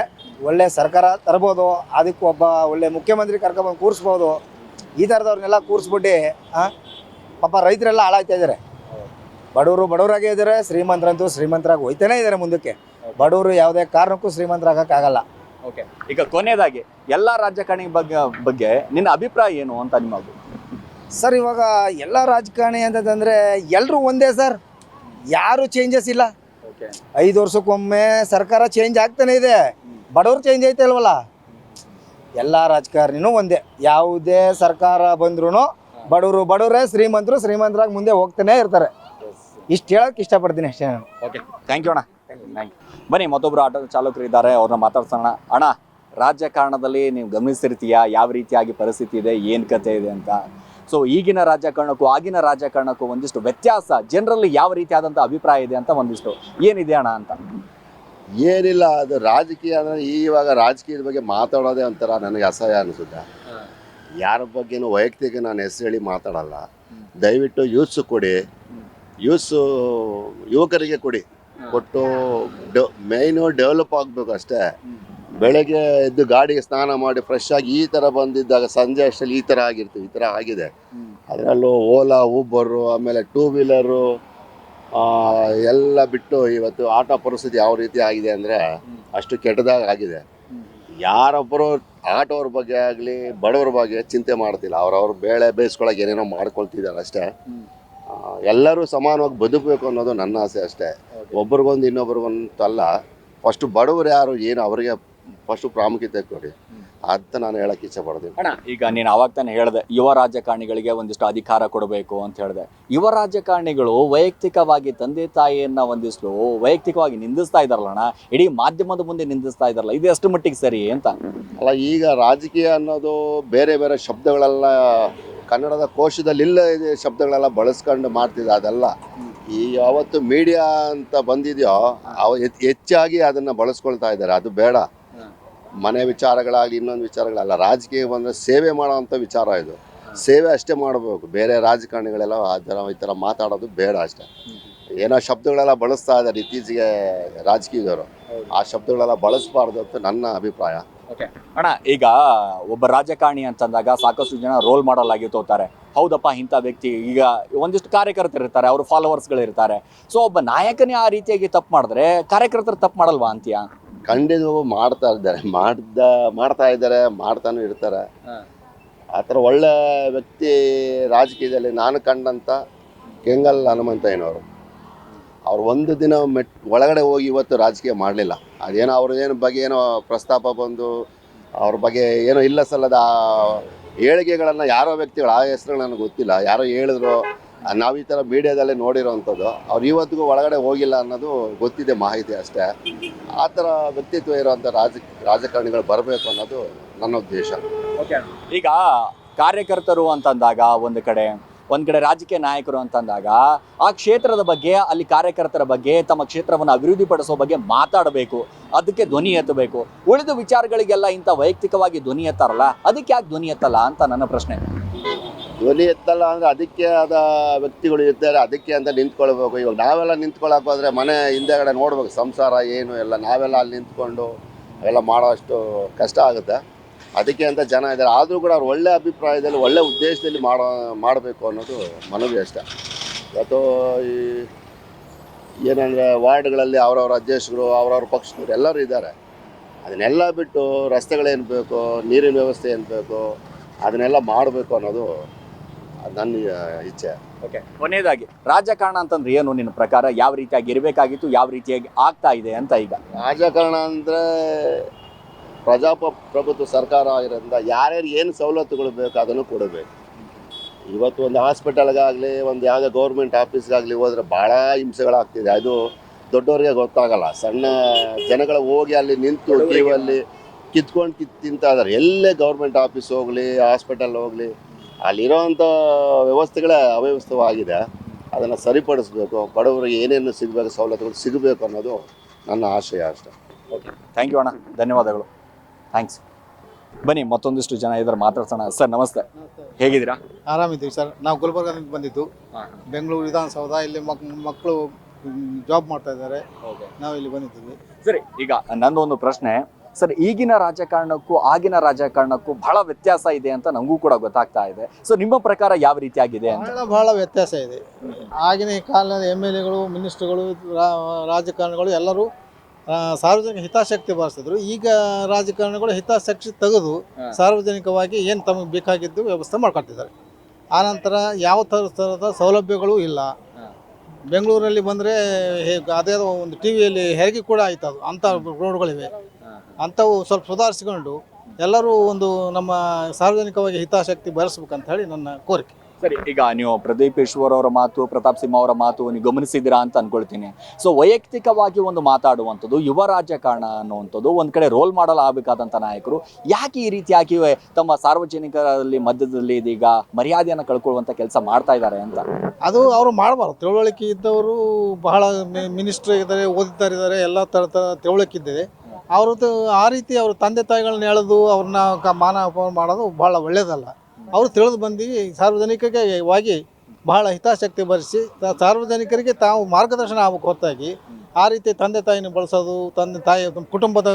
ಒಳ್ಳೆ ಸರ್ಕಾರ ತರ್ಬೋದು ಅದಕ್ಕೆ ಒಬ್ಬ ಒಳ್ಳೆ ಮುಖ್ಯಮಂತ್ರಿ ಕರ್ಕೊಂಡ್ಬಂದು ಕೂರಿಸ್ಬೋದು. ಈ ಥರದವ್ರನ್ನೆಲ್ಲ ಕೂರಿಸ್ಬಿಟ್ಟು ಪಾಪ ರೈತರೆಲ್ಲ ಹಾಳಾಗ್ತಾ ಇದ್ದಾರೆ ಬಡವರು ಬಡವರಾಗೇ ಇದ್ದಾರೆ ಶ್ರೀಮಂತರಂತೂ ಶ್ರೀಮಂತರಾಗಿ ಹೋಯ್ತಾನೆ ಇದ್ದಾರೆ ಮುಂದಕ್ಕೆ. ಬಡವರು ಯಾವುದೇ ಕಾರಣಕ್ಕೂ ಶ್ರೀಮಂತರಾಗಕ್ಕಾಗಲ್ಲ. ಓಕೆ ಈಗ ಕೊನೆಯದಾಗಿ ಎಲ್ಲ ರಾಜಕಾರಣಿ ಬಗ್ಗೆ ಬಗ್ಗೆ ನಿನ್ನ ಅಭಿಪ್ರಾಯ ಏನು ಅಂತ ನಿಮ್ಮ ಸರ್ ಇವಾಗ ಎಲ್ಲ ರಾಜಕಾರಣಿ ಅಂತಂದ್ರೆ ಎಲ್ಲರೂ ಒಂದೇ ಸರ್. ಯಾರು ಚೇಂಜಸ್ ಇಲ್ಲ. ಓಕೆ ಐದು ವರ್ಷಕ್ಕೊಮ್ಮೆ ಸರ್ಕಾರ ಚೇಂಜ್ ಆಗ್ತಾನೆ ಇದೆ. ಬಡವರು ಚೇಂಜ್ ಐತೆ ಅಲ್ವಲ್ಲ? ಎಲ್ಲ ರಾಜಕಾರಣಿನೂ ಒಂದೇ. ಯಾವುದೇ ಸರ್ಕಾರ ಬಂದ್ರೂ ಬಡವರು ಬಡವರೇ ಶ್ರೀಮಂತರು ಶ್ರೀಮಂತರಾಗಿ ಮುಂದೆ ಹೋಗ್ತಾನೆ ಇರ್ತಾರೆ. ಇಷ್ಟು ಹೇಳೋಕೆ ಇಷ್ಟಪಡ್ತೀನಿ ಅಷ್ಟೇ ನಾನು. ಓಕೆ ಥ್ಯಾಂಕ್ ಯು ಅಣ್ಣ. ಥ್ಯಾಂಕ್ ಯು ಬನ್ನಿ ಮತ್ತೊಬ್ಬರು ಆಟೋ ಚಾಲಕರು ಇದ್ದಾರೆ ಅವ್ರನ್ನ ಮಾತಾಡ್ಸೋಣ. ಅಣ್ಣ ರಾಜಕಾರಣದಲ್ಲಿ ನೀವು ಗಮನಿಸಿರ್ತೀಯಾ ಯಾವ ರೀತಿಯಾಗಿ ಪರಿಸ್ಥಿತಿ ಇದೆ? ಏನು ಕತೆ ಇದೆ ಅಂತ. ಸೊ ಈಗಿನ ರಾಜಕಾರಣಕ್ಕೂ ಆಗಿನ ರಾಜಕಾರಣಕ್ಕೂ ಒಂದಿಷ್ಟು ವ್ಯತ್ಯಾಸ ಜನರಲ್ಲಿ ಯಾವ ರೀತಿಯಾದಂಥ ಅಭಿಪ್ರಾಯ ಇದೆ ಅಂತ ಒಂದಿಷ್ಟು ಏನಿದೆ ಅಣ್ಣ ಅಂತ? ಏನಿಲ್ಲ ಅದು ರಾಜಕೀಯ ಅಂದರೆ ಇವಾಗ ರಾಜಕೀಯದ ಬಗ್ಗೆ ಮಾತಾಡೋದೇ ಒಂಥರ ನನಗೆ ಅಸಹ್ಯ ಅನಿಸುತ್ತೆ. ಯಾರ ಬಗ್ಗೆನೂ ವೈಯಕ್ತಿಕ ನಾನು ಹೆಸರು ಹೇಳಿ ಮಾತಾಡಲ್ಲ. ದಯವಿಟ್ಟು ಯೂತ್ಸು ಕೊಡಿ. ಯೂತ್ಸು ಯುವಕರಿಗೆ ಕೊಡಿ. ಕೊಟ್ಟು ಮೇಯ್ನು ಡೆವಲಪ್ ಆಗಬೇಕು ಅಷ್ಟೇ. ಬೆಳಗ್ಗೆ ಎದ್ದು ಗಾಡಿಗೆ ಸ್ನಾನ ಮಾಡಿ ಫ್ರೆಶ್ ಆಗಿ ಈ ಥರ ಬಂದಿದ್ದಾಗ ಸಂಜೆ ಅಷ್ಟರಲ್ಲಿ ಈ ಥರ ಆಗಿರ್ತೀವಿ ಈ ಥರ ಆಗಿದೆ. ಅದರಲ್ಲೂ ಓಲಾ ಊಬರು ಆಮೇಲೆ ಟೂ ವೀಲರು ಎಲ್ಲ ಬಿಟ್ಟು ಇವತ್ತು ಆಟೋ ಪರಿಸ್ಥಿತಿ ಯಾವ ರೀತಿ ಆಗಿದೆ ಅಂದರೆ ಅಷ್ಟು ಕೆಟ್ಟದಾಗ ಆಗಿದೆ. ಯಾರೊಬ್ಬರು ಆಟೋರ ಬಗ್ಗೆ ಆಗಲಿ ಬಡವ್ರ ಬಗ್ಗೆ ಚಿಂತೆ ಮಾಡ್ತಿಲ್ಲ. ಅವ್ರವ್ರ ಬೇಳೆ ಬೇಯಿಸ್ಕೊಳಕ್ಕೆ ಏನೇನೋ ಮಾಡ್ಕೊಳ್ತಿದ್ದಾರೆ ಅಷ್ಟೇ. ಎಲ್ಲರೂ ಸಮಾನವಾಗಿ ಬದುಕಬೇಕು ಅನ್ನೋದು ನನ್ನ ಆಸೆ ಅಷ್ಟೇ. ಒಬ್ರಿಗೊಂದು ಇನ್ನೊಬ್ರಿಗೊಂದು ಅಲ್ಲ ಫಸ್ಟ್ ಬಡವರು ಯಾರು ಏನು ಅವರಿಗೆ ಫಸ್ಟ್ ಪ್ರಾಮುಖ್ಯತೆ ಕೊಡಿ. ಅಂತ ನಾನು ಹೇಳಕ್ ಇಚ್ಛೆ ಅಣ್ಣ ಈಗ ನೀನು ಅವಾಗ ತಾನೆ ಹೇಳಿದೆ ಯುವ ರಾಜಕಾರಣಿಗಳಿಗೆ ಒಂದಿಷ್ಟು ಅಧಿಕಾರ ಕೊಡಬೇಕು ಅಂತ ಹೇಳಿದೆ. ಯುವ ರಾಜಕಾರಣಿಗಳು ವೈಯಕ್ತಿಕವಾಗಿ ತಂದೆ ತಾಯಿಯನ್ನ ಒಂದಿಷ್ಟು ವೈಯಕ್ತಿಕವಾಗಿ ನಿಂದಿಸ್ತಾ ಇದಾರಲ್ಲ ಅಣ್ಣ ಇಡೀ ಮಾಧ್ಯಮದ ಮುಂದೆ ನಿಂದಿಸ್ತಾ ಇದಾರಲ್ಲ ಇದು ಎಷ್ಟು ಮಟ್ಟಿಗೆ ಸರಿ ಅಂತ? ಅಲ್ಲ ಈಗ ರಾಜಕೀಯ ಅನ್ನೋದು ಬೇರೆ ಬೇರೆ ಶಬ್ದಗಳೆಲ್ಲ ಕನ್ನಡದ ಕೋಶದಲ್ಲಿ ಇದೆ ಶಬ್ದಗಳೆಲ್ಲ ಬಳಸ್ಕೊಂಡು ಮಾಡ್ತಿದ್ದೆ ಅದೆಲ್ಲ. ಈ ಯಾವತ್ತು ಮೀಡಿಯಾ ಅಂತ ಬಂದಿದೆಯೋ, ಅವ ಹೆಚ್- ಹೆಚ್ಚಾಗಿ ಅದನ್ನು ಬಳಸ್ಕೊಳ್ತಾ ಇದ್ದಾರೆ. ಅದು ಬೇಡ. ಮನೆ ವಿಚಾರಗಳಾಗಲಿ, ಇನ್ನೊಂದು ವಿಚಾರಗಳಲ್ಲ. ರಾಜಕೀಯ ಬಂದರೆ ಸೇವೆ ಮಾಡೋವಂಥ ವಿಚಾರ ಇದು. ಸೇವೆ ಅಷ್ಟೇ ಮಾಡಬೇಕು. ಬೇರೆ ರಾಜಕಾರಣಿಗಳೆಲ್ಲ ಆ ಥರ, ಈ ಥರ ಮಾತಾಡೋದು ಬೇಡ ಅಷ್ಟೇ. ಏನೋ ಶಬ್ದಗಳೆಲ್ಲ ಬಳಸ್ತಾ ಇದ್ದಾರೆ ಇತ್ತೀಚೆಗೆ ರಾಜಕೀಯದವರು. ಆ ಶಬ್ದಗಳೆಲ್ಲ ಬಳಸಬಾರ್ದು ಅಂತ ನನ್ನ ಅಭಿಪ್ರಾಯ. ಅಣ್ಣ ಈಗ ಒಬ್ಬ ರಾಜಕಾರಣಿ ಅಂತಂದಾಗ ಸಾಕಷ್ಟು ಜನ ರೋಲ್ ಮಾಡಲ್ ಆಗಿ ತೋತಾರೆ. ಹೌದಪ್ಪ ಇಂಥ ವ್ಯಕ್ತಿ ಈಗ ಒಂದಿಷ್ಟು ಕಾರ್ಯಕರ್ತರು ಇರ್ತಾರೆ ಅವ್ರ ಫಾಲೋವರ್ಸ್ಗಳಿರ್ತಾರೆ ಸೊ ಒಬ್ಬ ನಾಯಕನೇ ಆ ರೀತಿಯಾಗಿ ತಪ್ಪು ಮಾಡಿದ್ರೆ ಕಾರ್ಯಕರ್ತರು ತಪ್ಪು ಮಾಡಲ್ವಾ ಅಂತೀಯ? ಖಂಡಿತವಾಗೂ ಮಾಡ್ತಾ ಇದ್ದಾರೆ. ಮಾಡ್ದ ಮಾಡ್ತಾ ಇದ್ದಾರೆ ಮಾಡ್ತಾನೂ ಇರ್ತಾರೆ. ಆ ಥರ ಒಳ್ಳೆ ವ್ಯಕ್ತಿ ರಾಜಕೀಯದಲ್ಲಿ ನಾನು ಕಂಡಂಥ ಕೆಂಗಲ್ ಹನುಮಂತಯ್ಯನವರು. ಅವ್ರು ಒಂದು ದಿನ ಮೆಟ್ ಒಳಗಡೆ ಹೋಗಿ ಇವತ್ತು ರಾಜಕೀಯ ಮಾಡಲಿಲ್ಲ. ಅದೇನೋ ಅವ್ರದ್ದೇನು ಬಗ್ಗೆ ಏನೋ ಪ್ರಸ್ತಾಪ ಬಂದು, ಅವ್ರ ಬಗ್ಗೆ ಏನೋ ಇಲ್ಲ ಸಲ್ಲದ ಹೇಳಿಕೆಗಳನ್ನು ಯಾರೋ ವ್ಯಕ್ತಿಗಳು, ಆ ಹೆಸರುಗಳು ನನಗೆ ಗೊತ್ತಿಲ್ಲ. ಯಾರೋ ಹೇಳಿದ್ರು, ನಾವು ಈ ಥರ ಮೀಡಿಯಾದಲ್ಲೇ ನೋಡಿರೋವಂಥದ್ದು ಅವ್ರು ಇವತ್ತಿಗೂ ಒಳಗಡೆ ಹೋಗಿಲ್ಲ ಅನ್ನೋದು ಗೊತ್ತಿದೆ ಮಾಹಿತಿ ಅಷ್ಟೇ. ಆ ಥರ ವ್ಯಕ್ತಿತ್ವ ಇರೋವಂಥ ರಾಜ, ರಾಜಕಾರಣಿಗಳು ಬರಬೇಕು ಅನ್ನೋದು ನನ್ನ ಉದ್ದೇಶ. ಈಗ ಕಾರ್ಯಕರ್ತರು ಅಂತಂದಾಗ ಒಂದು ಕಡೆ ಒಂದ್ ಕಡೆ ರಾಜಕೀಯ ನಾಯಕರು ಅಂತಂದಾಗ, ಆ ಕ್ಷೇತ್ರದ ಬಗ್ಗೆ, ಅಲ್ಲಿ ಕಾರ್ಯಕರ್ತರ ಬಗ್ಗೆ, ತಮ್ಮ ಕ್ಷೇತ್ರವನ್ನು ಅಭಿವೃದ್ಧಿಪಡಿಸೋ ಬಗ್ಗೆ ಮಾತಾಡಬೇಕು. ಅದಕ್ಕೆ ಧ್ವನಿ ಎತ್ತಬೇಕು. ಉಳಿದ ವಿಚಾರಗಳಿಗೆಲ್ಲ ಇಂಥ ವೈಯಕ್ತಿಕವಾಗಿ ಧ್ವನಿ ಎತ್ತಾರಲ್ಲ, ಅದಕ್ಕೆ ಯಾಕೆ ಧ್ವನಿ ಎತ್ತಲ್ಲ ಅಂತ ನನ್ನ ಪ್ರಶ್ನೆ. ಧ್ವನಿ ಎತ್ತಲ್ಲ ಅಂದ್ರೆ ಅದಕ್ಕೆ ಆದ ವ್ಯಕ್ತಿಗಳು ಇರ್ತಾರೆ, ಅದಕ್ಕೆ ಅಂತ ನಿಂತ್ಕೊಳ್ಬೇಕು. ಇವಾಗ ನಾವೆಲ್ಲ ನಿಂತ್ಕೊಳ್ಳೋಕೆ ಹೋದ್ರೆ ಮನೆ ಹಿಂದೆಗಡೆ ನೋಡ್ಬೇಕು, ಸಂಸಾರ ಏನು ಎಲ್ಲ, ನಾವೆಲ್ಲ ಅಲ್ಲಿ ನಿಂತ್ಕೊಂಡು ಎಲ್ಲ ಮಾಡೋ ಅಷ್ಟು ಕಷ್ಟ ಆಗುತ್ತೆ. ಅದಕ್ಕೆ ಅಂತ ಜನ ಇದ್ದಾರೆ. ಆದರೂ ಕೂಡ ಅವ್ರು ಒಳ್ಳೆ ಅಭಿಪ್ರಾಯದಲ್ಲಿ ಒಳ್ಳೆ ಉದ್ದೇಶದಲ್ಲಿ ಮಾಡೋ ಮಾಡಬೇಕು ಅನ್ನೋದು ಮನವಿ ಅಷ್ಟೆ. ಇವತ್ತು ಈ ಏನಂದರೆ ವಾರ್ಡ್ಗಳಲ್ಲಿ ಅವ್ರವ್ರ ಅಧ್ಯಕ್ಷರು ಅವರವ್ರ ಪಕ್ಷದವ್ರು ಎಲ್ಲರೂ ಇದ್ದಾರೆ. ಅದನ್ನೆಲ್ಲ ಬಿಟ್ಟು ರಸ್ತೆಗಳೇನು ಬೇಕು ನೀರಿನ ವ್ಯವಸ್ಥೆ ಏನು ಬೇಕು ಅದನ್ನೆಲ್ಲ ಮಾಡಬೇಕು ಅನ್ನೋದು ನನ್ನ ಇಚ್ಛೆ. ಓಕೆ ಕೊನೆಯದಾಗಿ ರಾಜಕಾರಣ ಅಂತಂದ್ರೆ ಏನು ನಿನ್ನ ಪ್ರಕಾರ? ಯಾವ ರೀತಿಯಾಗಿ ಇರಬೇಕಾಗಿತ್ತು? ಯಾವ ರೀತಿಯಾಗಿ ಆಗ್ತಾ ಇದೆ ಅಂತ ಈಗ? ರಾಜಕಾರಣ ಅಂದರೆ ಪ್ರಜಾಪ್ರಭುತ್ವ ಸರ್ಕಾರ ಆಗಿರೋದ್ರಿಂದ ಯಾರ್ಯಾರು ಏನು ಸವಲತ್ತುಗಳು ಬೇಕು ಅದನ್ನು ಕೊಡಬೇಕು. ಇವತ್ತು ಒಂದು ಹಾಸ್ಪಿಟಲ್ಗಾಗಲಿ ಒಂದು ಯಾವುದೇ ಗೌರ್ಮೆಂಟ್ ಆಫೀಸ್ಗಾಗಲಿ ಹೋದರೆ ಭಾಳ ಹಿಂಸೆಗಳಾಗ್ತಿದೆ. ಅದು ದೊಡ್ಡವರಿಗೆ ಗೊತ್ತಾಗಲ್ಲ. ಸಣ್ಣ ಜನಗಳು ಹೋಗಿ ಅಲ್ಲಿ ನಿಂತು ಟಿವಲ್ಲಿ ಕಿತ್ಕೊಂಡು ಕಿತ್ತು ತಿಂತಾ ಇದ್ದಾರೆ ಎಲ್ಲೇ ಗೌರ್ಮೆಂಟ್ ಆಫೀಸ್ ಹೋಗಲಿ ಹಾಸ್ಪಿಟಲ್ ಹೋಗಲಿ ಅಲ್ಲಿರೋವಂಥ ವ್ಯವಸ್ಥೆಗಳೇ ಅವ್ಯವಸ್ಥವಾಗಿದೆ. ಅದನ್ನು ಸರಿಪಡಿಸ್ಬೇಕು. ಬಡವರಿಗೆ ಏನೇನು ಸಿಗಬೇಕು ಸವಲತ್ತುಗಳು ಸಿಗಬೇಕು ಅನ್ನೋದು ನನ್ನ ಆಶಯ ಅಷ್ಟೆ. ಓಕೆ ಥ್ಯಾಂಕ್ ಯು ಅಣ್ಣ. ಧನ್ಯವಾದಗಳು. ಥ್ಯಾಂಕ್ಸ್ ಬನ್ನಿ ಮತ್ತೊಂದಿಷ್ಟು ಜನ ಇದ್ದಾರೆ ಮಾತಾಡ್ಸೋಣ. ಸರ್ ನಮಸ್ತೆ. ಹೇಗಿದ್ದೀರಾ? ಆರಾಮಿದ್ದೀವಿ ಸರ್. ನಾವು ಗುಲ್ಬರ್ಗದಿಂದ ಬಂದಿದ್ದು. ಬೆಂಗಳೂರು ವಿಧಾನಸೌಧ ಇಲ್ಲಿ ಮಕ್ ಮಕ್ಕಳು ಜಾಬ್ ಮಾಡ್ತಾ ಇದ್ದಾರೆ. ನಾವು ಇಲ್ಲಿ ಬಂದಿದ್ದೀವಿ. ಸರಿ ಈಗ ನಂದು ಒಂದು ಪ್ರಶ್ನೆ. ಸರ್ ಈಗಿನ ರಾಜಕಾರಣಕ್ಕೂ ಆಗಿನ ರಾಜಕಾರಣಕ್ಕೂ ಬಹಳ ವ್ಯತ್ಯಾಸ ಇದೆ ಅಂತ ನಮಗೂ ಕೂಡ ಗೊತ್ತಾಗ್ತಾ ಇದೆ. ಸೊ ನಿಮ್ಮ ಪ್ರಕಾರ ಯಾವ ರೀತಿಯಾಗಿದೆ ಆಗಿದೆ ಬಹಳ ಬಹಳ ವ್ಯತ್ಯಾಸ ಇದೆ. ಆಗಿನ ಕಾಲದ ಎಂ ಎಲ್ ಎಗಳು ಮಿನಿಸ್ಟ್ರುಗಳು ರಾಜಕಾರಣಿಗಳು ಎಲ್ಲರೂ ಸಾರ್ವಜನಿಕ ಹಿತಾಸಕ್ತಿ ಬಾರಿಸಿದ್ರು. ಈಗ ರಾಜಕಾರಣಿಗಳು ಹಿತಾಸಕ್ತಿ ತೆಗೆದು ಸಾರ್ವಜನಿಕವಾಗಿ ಏನು ತಮಗೆ ಬೇಕಾಗಿದ್ದು ವ್ಯವಸ್ಥೆ ಮಾಡ್ಕೊಳ್ತಿದ್ದಾರೆ. ಆನಂತರ ಯಾವ ಥರ ಥರದ ಸೌಲಭ್ಯಗಳು ಇಲ್ಲ. ಬೆಂಗಳೂರಲ್ಲಿ ಬಂದರೆ ಅದೇ ಒಂದು ಟಿ ವಿಯಲ್ಲಿ ಹೆರಿಗೆ ಕೂಡ ಆಯ್ತು ಅದು. ಅಂಥ ರೋಡ್ಗಳಿವೆ. ಅಂಥವು ಸ್ವಲ್ಪ ಸುಧಾರಿಸಿಕೊಂಡು ಎಲ್ಲರೂ ಒಂದು ನಮ್ಮ ಸಾರ್ವಜನಿಕವಾಗಿ ಹಿತಾಸಕ್ತಿ ಬಳಸ್ಬೇಕಂತ ಹೇಳಿ ನನ್ನ ಕೋರಿಕೆ. ಸರಿ, ಈಗ ನೀವು ಪ್ರದೀಪ್ ಈಶ್ವರ್ ಅವರ ಮಾತು, ಪ್ರತಾಪ್ ಸಿಂಹ ಅವರ ಮಾತು ನೀವು ಗಮನಿಸಿದ್ದೀರಾ ಅಂತ ಅನ್ಕೊಳ್ತೀನಿ. ಸೊ ವೈಯಕ್ತಿಕವಾಗಿ ಒಂದು ಮಾತಾಡುವಂಥದ್ದು ಯುವ ರಾಜಕಾರಣ ಅನ್ನುವಂಥದ್ದು ಒಂದು ಕಡೆ ರೋಲ್ ಮಾಡಲ್ ಆಗಬೇಕಾದಂಥ ನಾಯಕರು ಯಾಕೆ ಈ ರೀತಿಯಾಗಿ ತಮ್ಮ ಸಾರ್ವಜನಿಕರಲ್ಲಿ ಮಧ್ಯದಲ್ಲಿ ಇದೀಗ ಮರ್ಯಾದೆಯನ್ನು ಕಳ್ಕೊಳ್ಳುವಂಥ ಕೆಲಸ ಮಾಡ್ತಾ ಇದ್ದಾರೆ ಅಂತ? ಅದು ಅವರು ಮಾಡಬಾರ್ದು. ತಿಳುವಳಿಕೆ ಇದ್ದವರು ಬಹಳ ಮಿನಿಸ್ಟ್ರ್ ಇದ್ದಾರೆ, ಓದಿದ್ದಾರೆ ಎಲ್ಲ ಥರ ಥರ ತಿಳುವಳಿಕೆ ಇದ್ದಿದೆ. ಅವ್ರದ್ದು ಆ ರೀತಿ ಅವ್ರ ತಂದೆ ತಾಯಿಗಳನ್ನ ಎಳೆದು ಅವ್ರನ್ನ ಮಾನ ಅಪಮಾನ ಮಾಡೋದು ಬಹಳ ಒಳ್ಳೆಯದಲ್ಲ ಅವರು ತಿಳಿದು ಬಂದು ಸಾರ್ವಜನಿಕರಿಗೆ ವಾಗಿ ಬಹಳ ಹಿತಾಸಕ್ತಿ ಬರೆಸಿ ಸಾರ್ವಜನಿಕರಿಗೆ ತಾವು ಮಾರ್ಗದರ್ಶನ ಆಗಬೇಕು ಹೊರತಾಗಿ. ಆ ರೀತಿ ತಂದೆ ತಾಯಿನ ಬಳಸೋದು, ತಂದೆ ತಾಯಿ ಕುಟುಂಬದ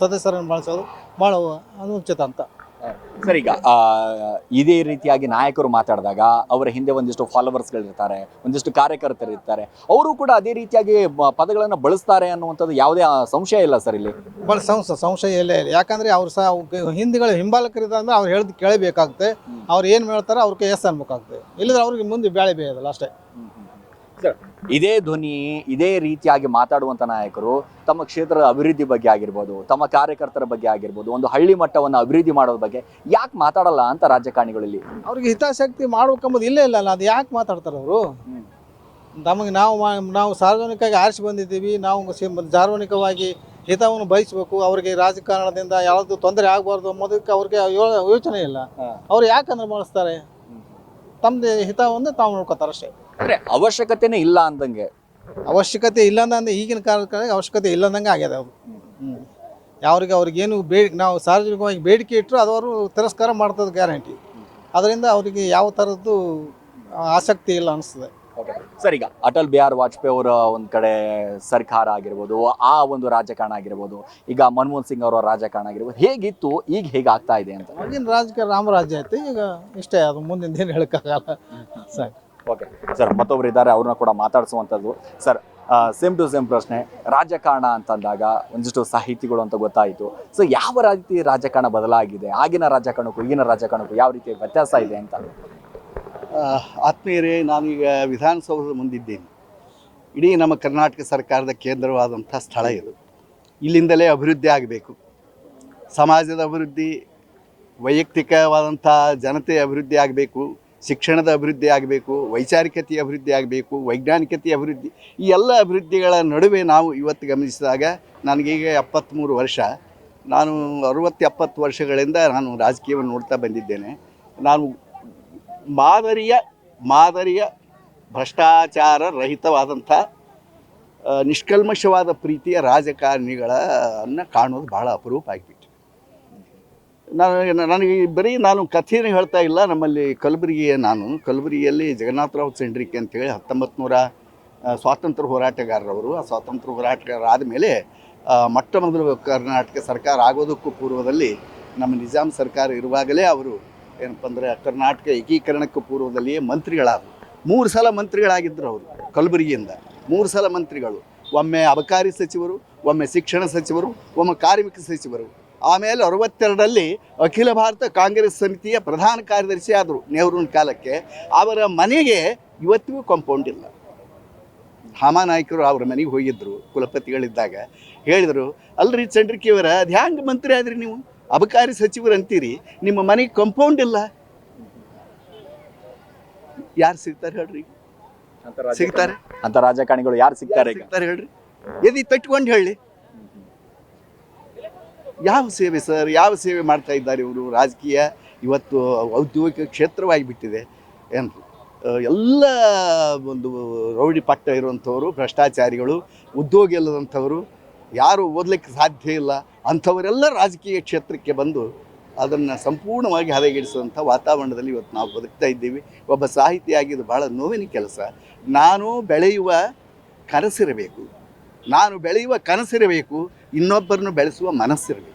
ಸದಸ್ಯರನ್ನು ಬಳಸೋದು ಭಾಳ ಅನುಚಿತ ಅಂತ. ಸರಿ ಈಗ ಆ, ಇದೇ ರೀತಿಯಾಗಿ ನಾಯಕರು ಮಾತಾಡಿದಾಗ ಅವರ ಹಿಂದೆ ಒಂದಿಷ್ಟು ಫಾಲೋವರ್ಸ್ಗಳಿರ್ತಾರೆ ಒಂದಿಷ್ಟು ಕಾರ್ಯಕರ್ತರು ಇರ್ತಾರೆ. ಅವರು ಕೂಡ ಅದೇ ರೀತಿಯಾಗಿ ಪದಗಳನ್ನು ಬಳಸ್ತಾರೆ ಅನ್ನುವಂಥದ್ದು ಯಾವುದೇ ಸಂಶಯ ಇಲ್ಲ ಸರ್ ಇಲ್ಲಿ? ಬಹಳ ಸಂಶಯ ಸಂಶಯ ಇಲ್ಲೇ ಇಲ್ಲ. ಯಾಕಂದ್ರೆ ಅವ್ರು ಸಹ ಹಿಂದಿಗಳ ಹಿಂಬಾಲಕರಿದ್ದಂದ್ರೆ ಅವ್ರು ಹೇಳಿದ್ ಕೇಳಬೇಕಾಗುತ್ತೆ ಅವ್ರು ಏನು ಹೇಳ್ತಾರೆ ಅವ್ರಿಗೆ ಎಸ್ ಅನ್ಬೇಕಾಗ್ತದೆ. ಇಲ್ಲದ್ರೆ ಅವ್ರಿಗೆ ಮುಂದೆ ಬೇಳೆ ಬೇಯೋದಲ್ಲ ಅಷ್ಟೇ. ಇದೇ ಧ್ವನಿ ಇದೇ ರೀತಿಯಾಗಿ ಮಾತಾಡುವಂತ ನಾಯಕರು ತಮ್ಮ ಕ್ಷೇತ್ರದ ಅಭಿವೃದ್ಧಿ ಬಗ್ಗೆ ಆಗಿರ್ಬೋದು ತಮ್ಮ ಕಾರ್ಯಕರ್ತರ ಬಗ್ಗೆ ಆಗಿರ್ಬೋದು ಒಂದು ಹಳ್ಳಿ ಮಟ್ಟವನ್ನು ಅಭಿವೃದ್ಧಿ ಮಾಡೋದ್ರ ಬಗ್ಗೆ ಯಾಕೆ ಮಾತಾಡಲ್ಲ ಅಂತ ರಾಜಕಾರಣಿಗಳಲ್ಲಿ? ಅವ್ರಿಗೆ ಹಿತಾಸಕ್ತಿ ಮಾಡ್ಬೇಕಂಬುದು ಇಲ್ಲೇ ಇಲ್ಲ ಅಲ್ಲ ಅದು ಯಾಕೆ ಮಾತಾಡ್ತಾರೆ ಅವರು? ನಮಗೆ ನಾವು ನಾವು ಸಾರ್ವಜನಿಕವಾಗಿ ಆರಿಸಿ ಬಂದಿದ್ದೀವಿ ನಾವು ಸಾರ್ವಜನಿಕವಾಗಿ ಹಿತವನ್ನು ಬಯಸಬೇಕು ಅವರಿಗೆ ರಾಜಕಾರಣದಿಂದ ಯಾವುದು ತೊಂದರೆ ಆಗಬಾರ್ದು ಅನ್ನೋದಕ್ಕೆ ಅವ್ರಿಗೆ ಯೋಚನೆ ಇಲ್ಲ. ಅವ್ರು ಯಾಕಂದ್ರೆ ಮಾಡಿಸ್ತಾರೆ ತಮ್ಮದೇ ಹಿತವನ್ನು ತಾವು ನೋಡ್ಕೋತಾರೆ ಅಷ್ಟೇ ಅಂದ್ರೆ ಅವಶ್ಯಕತೆನೇ ಇಲ್ಲ ಅಂದಂಗೆ. ಅವಶ್ಯಕತೆ ಇಲ್ಲ ಅಂದ್ರೆ ಈಗಿನ ಕಾಲಕ್ಕೆ ಅವಶ್ಯಕತೆ ಇಲ್ಲಂದಂಗೆ ಆಗ್ಯದ ಅದು. ಯಾವ್ರಿಗೆ ಅವ್ರಿಗೇನು ಬೇ ನಾವು ಸಾರ್ವಜನಿಕವಾಗಿ ಬೇಡಿಕೆ ಇಟ್ಟರು ಅದು ಅವರು ತಿರಸ್ಕಾರ ಮಾಡ್ತದೆ ಗ್ಯಾರಂಟಿ. ಅದರಿಂದ ಅವರಿಗೆ ಯಾವ ಥರದ್ದು ಆಸಕ್ತಿ ಇಲ್ಲ ಅನಿಸ್ತದೆ. ಸರ್ ಈಗ ಅಟಲ್ ಬಿಹಾರ್ ವಾಜಪೇಯಿ ಅವರ ಒಂದು ಕಡೆ ಸರ್ಕಾರ ಆಗಿರ್ಬೋದು ಆ ಒಂದು ರಾಜಕಾರಣ ಆಗಿರ್ಬೋದು ಈಗ ಮನಮೋಹನ್ ಸಿಂಗ್ ಅವರ ರಾಜಕಾರಣ ಆಗಿರ್ಬೋದು ಹೇಗಿತ್ತು ಈಗ ಹೇಗಾಗ್ತಾ ಇದೆ ಅಂತ? ಆಗಿನ ರಾಜಕೀಯ ರಾಮರಾಜ್ಯ ಐತೆ ಈಗ ಇಷ್ಟೇ ಅದು ಮುಂದಿನ ಏನು ಹೇಳೋಕ್ಕಾಗಲ್ಲ. ಸಾಕು. ಓಕೆ ಸರ್ ಮತ್ತೊಬ್ರು ಇದ್ದಾರೆ, ಅವ್ರನ್ನ ಕೂಡ ಮಾತಾಡಿಸುವಂಥದ್ದು. ಸರ್ ಸೇಮ್ ಟು ಸೇಮ್ ಪ್ರಶ್ನೆ. ರಾಜಕಾರಣ ಅಂತಂದಾಗ ಒಂದಿಷ್ಟು ಸಾಹಿತಿಗಳು ಅಂತ ಗೊತ್ತಾಯಿತು. ಸೊ ಯಾವ ರೀತಿ ರಾಜಕಾರಣ ಬದಲಾಗಿದೆ? ಆಗಿನ ರಾಜಕಾರಣಕ್ಕೂ, ಈಗಿನ ರಾಜಕಾರಣಕ್ಕೂ ಯಾವ ರೀತಿ ವ್ಯತ್ಯಾಸ ಇದೆ ಅಂತ? ಆತ್ಮೀಯರೇ, ನಾನೀಗ ವಿಧಾನಸೌಧದ ಮುಂದಿದ್ದೇನೆ. ಇಡೀ ನಮ್ಮ ಕರ್ನಾಟಕ ಸರ್ಕಾರದ ಕೇಂದ್ರವಾದಂಥ ಸ್ಥಳ ಇದು. ಇಲ್ಲಿಂದಲೇ ಅಭಿವೃದ್ಧಿ ಆಗಬೇಕು. ಸಮಾಜದ ಅಭಿವೃದ್ಧಿ, ವೈಯಕ್ತಿಕವಾದಂಥ ಜನತೆಯ ಅಭಿವೃದ್ಧಿ ಆಗಬೇಕು. ಶಿಕ್ಷಣದ ಅಭಿವೃದ್ಧಿ ಆಗಬೇಕು, ವೈಚಾರಿಕತೆಯ ಅಭಿವೃದ್ಧಿ ಆಗಬೇಕು, ವೈಜ್ಞಾನಿಕತೆಯ ಅಭಿವೃದ್ಧಿ, ಈ ಎಲ್ಲ ಅಭಿವೃದ್ಧಿಗಳ ನಡುವೆ ನಾವು ಇವತ್ತು ಗಮನಿಸಿದಾಗ ನನಗೀಗ ಎಪ್ಪತ್ತ್ಮೂರು ವರ್ಷ. ನಾನು ಅರುವತ್ತು ಎಪ್ಪತ್ತು ವರ್ಷಗಳಿಂದ ನಾನು ರಾಜಕೀಯವನ್ನು ನೋಡ್ತಾ ಬಂದಿದ್ದೇನೆ. ನಾನು ಮಾದರಿಯ ಮಾದರಿಯ ಭ್ರಷ್ಟಾಚಾರ ರಹಿತವಾದಂಥ ನಿಷ್ಕಲ್ಮಶವಾದ ಪ್ರೀತಿಯ ರಾಜಕಾರಣಿಗಳನ್ನು ಕಾಣೋದು ಭಾಳ ಅಪರೂಪ ಆಗಿಬಿಟ್ಟು ನಾನು ನನಗೆ ಬರೀ ನಾನು ಕಥೆಯನ್ನು ಹೇಳ್ತಾ ಇಲ್ಲ, ನಮ್ಮಲ್ಲಿ ಕಲಬುರಗಿಯ ನಾನು. ಕಲಬುರಗಿಯಲ್ಲಿ ಜಗನ್ನಾಥರಾವ್ ಚಂಡ್ರಿಕೆ ಅಂತೇಳಿ ಹತ್ತೊಂಬತ್ತು ನೂರ ಸ್ವಾತಂತ್ರ್ಯ ಹೋರಾಟಗಾರರವರು. ಆ ಸ್ವಾತಂತ್ರ್ಯ ಹೋರಾಟಗಾರರು ಆದಮೇಲೆ ಮೊಟ್ಟ ಮೊದಲು ಕರ್ನಾಟಕ ಸರ್ಕಾರ ಆಗೋದಕ್ಕೂ ಪೂರ್ವದಲ್ಲಿ ನಮ್ಮ ನಿಜಾಮ್ ಸರ್ಕಾರ ಇರುವಾಗಲೇ ಅವರು ಏನಪ್ಪ ಅಂದರೆ, ಕರ್ನಾಟಕ ಏಕೀಕರಣಕ್ಕೂ ಪೂರ್ವದಲ್ಲಿಯೇ ಮಂತ್ರಿಗಳಾದರು. ಮೂರು ಸಲ ಮಂತ್ರಿಗಳಾಗಿದ್ದರು ಅವರು ಕಲಬುರಗಿಯಿಂದ. ಮೂರು ಸಲ ಮಂತ್ರಿಗಳು. ಒಮ್ಮೆ ಅಬಕಾರಿ ಸಚಿವರು, ಒಮ್ಮೆ ಶಿಕ್ಷಣ ಸಚಿವರು, ಒಮ್ಮೆ ಕಾರ್ಮಿಕ ಸಚಿವರು. ಆಮೇಲೆ ಅರವತ್ತೆರಡರಲ್ಲಿ ಅಖಿಲ ಭಾರತ ಕಾಂಗ್ರೆಸ್ ಸಮಿತಿಯ ಪ್ರಧಾನ ಕಾರ್ಯದರ್ಶಿ ಆದರು ನೆಹರೂನ ಕಾಲಕ್ಕೆ ಅವರ ಮನೆಗೆ ಇವತ್ತಿಗೂ ಕಾಂಪೌಂಡ್ ಇಲ್ಲ. ಹಾಮಾನಾಯ್ಕರು ಅವ್ರ ಮನೆಗೆ ಹೋಗಿದ್ದರು ಕುಲಪತಿಗಳಿದ್ದಾಗ. ಹೇಳಿದರು ಅಲ್ರಿ ಚಂದ್ರಿಕೆಯವರ ಅದು ಹ್ಯಾಂಗೆ ಮಂತ್ರಿ ಆದ್ರಿ ನೀವು? ಅಬಕಾರಿ ಸಚಿವರು ಅಂತೀರಿ ನಿಮ್ಮ ಮನೆಗೆ ಕಾಂಪೌಂಡ್ ಇಲ್ಲ. ಯಾರು ಸಿಗ್ತಾರೆ ಹೇಳ್ರಿ? ಸಿಗ್ತಾರೆ? ಅಂತ ರಾಜಕಾರಣಿಗಳು ಯಾರು ಸಿಗ್ತಾರೆ ಹೇಳ್ರಿ? ಎದಿ ತಟ್ಕೊಂಡು ಹೇಳಿ. ಯಾವ ಸೇವೆ ಸರ್, ಯಾವ ಸೇವೆ ಮಾಡ್ತಾ ಇದ್ದಾರೆ ಇವರು? ರಾಜಕೀಯ ಇವತ್ತು ಔದ್ಯೋಗಿಕ ಕ್ಷೇತ್ರವಾಗಿ ಬಿಟ್ಟಿದೆ ಏನು ಎಲ್ಲ ಒಂದು ರೌಡಿ ಪಟ್ಟ ಇರುವಂಥವರು, ಭ್ರಷ್ಟಾಚಾರಿಗಳು, ಉದ್ಯೋಗ ಇಲ್ಲದಂಥವರು, ಯಾರು ಓದಲಿಕ್ಕೆ ಸಾಧ್ಯ ಇಲ್ಲ, ಅಂಥವರೆಲ್ಲ ರಾಜಕೀಯ ಕ್ಷೇತ್ರಕ್ಕೆ ಬಂದು ಅದನ್ನು ಸಂಪೂರ್ಣವಾಗಿ ಹದಗೆಡಿಸುವಂಥ ವಾತಾವರಣದಲ್ಲಿ ಇವತ್ತು ನಾವು ಬದುಕ್ತಾ ಇದ್ದೀವಿ. ಒಬ್ಬ ಸಾಹಿತಿಯಾಗಿ ಇದು ಭಾಳ ನೋವಿನ ಕೆಲಸ. ನಾನು ಬೆಳೆಯುವ ಕನಸಿರಬೇಕು. ನಾನು ಬೆಳೆಯುವ ಕನಸಿರಬೇಕು. ಇನ್ನೊಬ್ಬರನ್ನು ಬೆಳೆಸುವ ಮನಸ್ಸಿರಬೇಕು.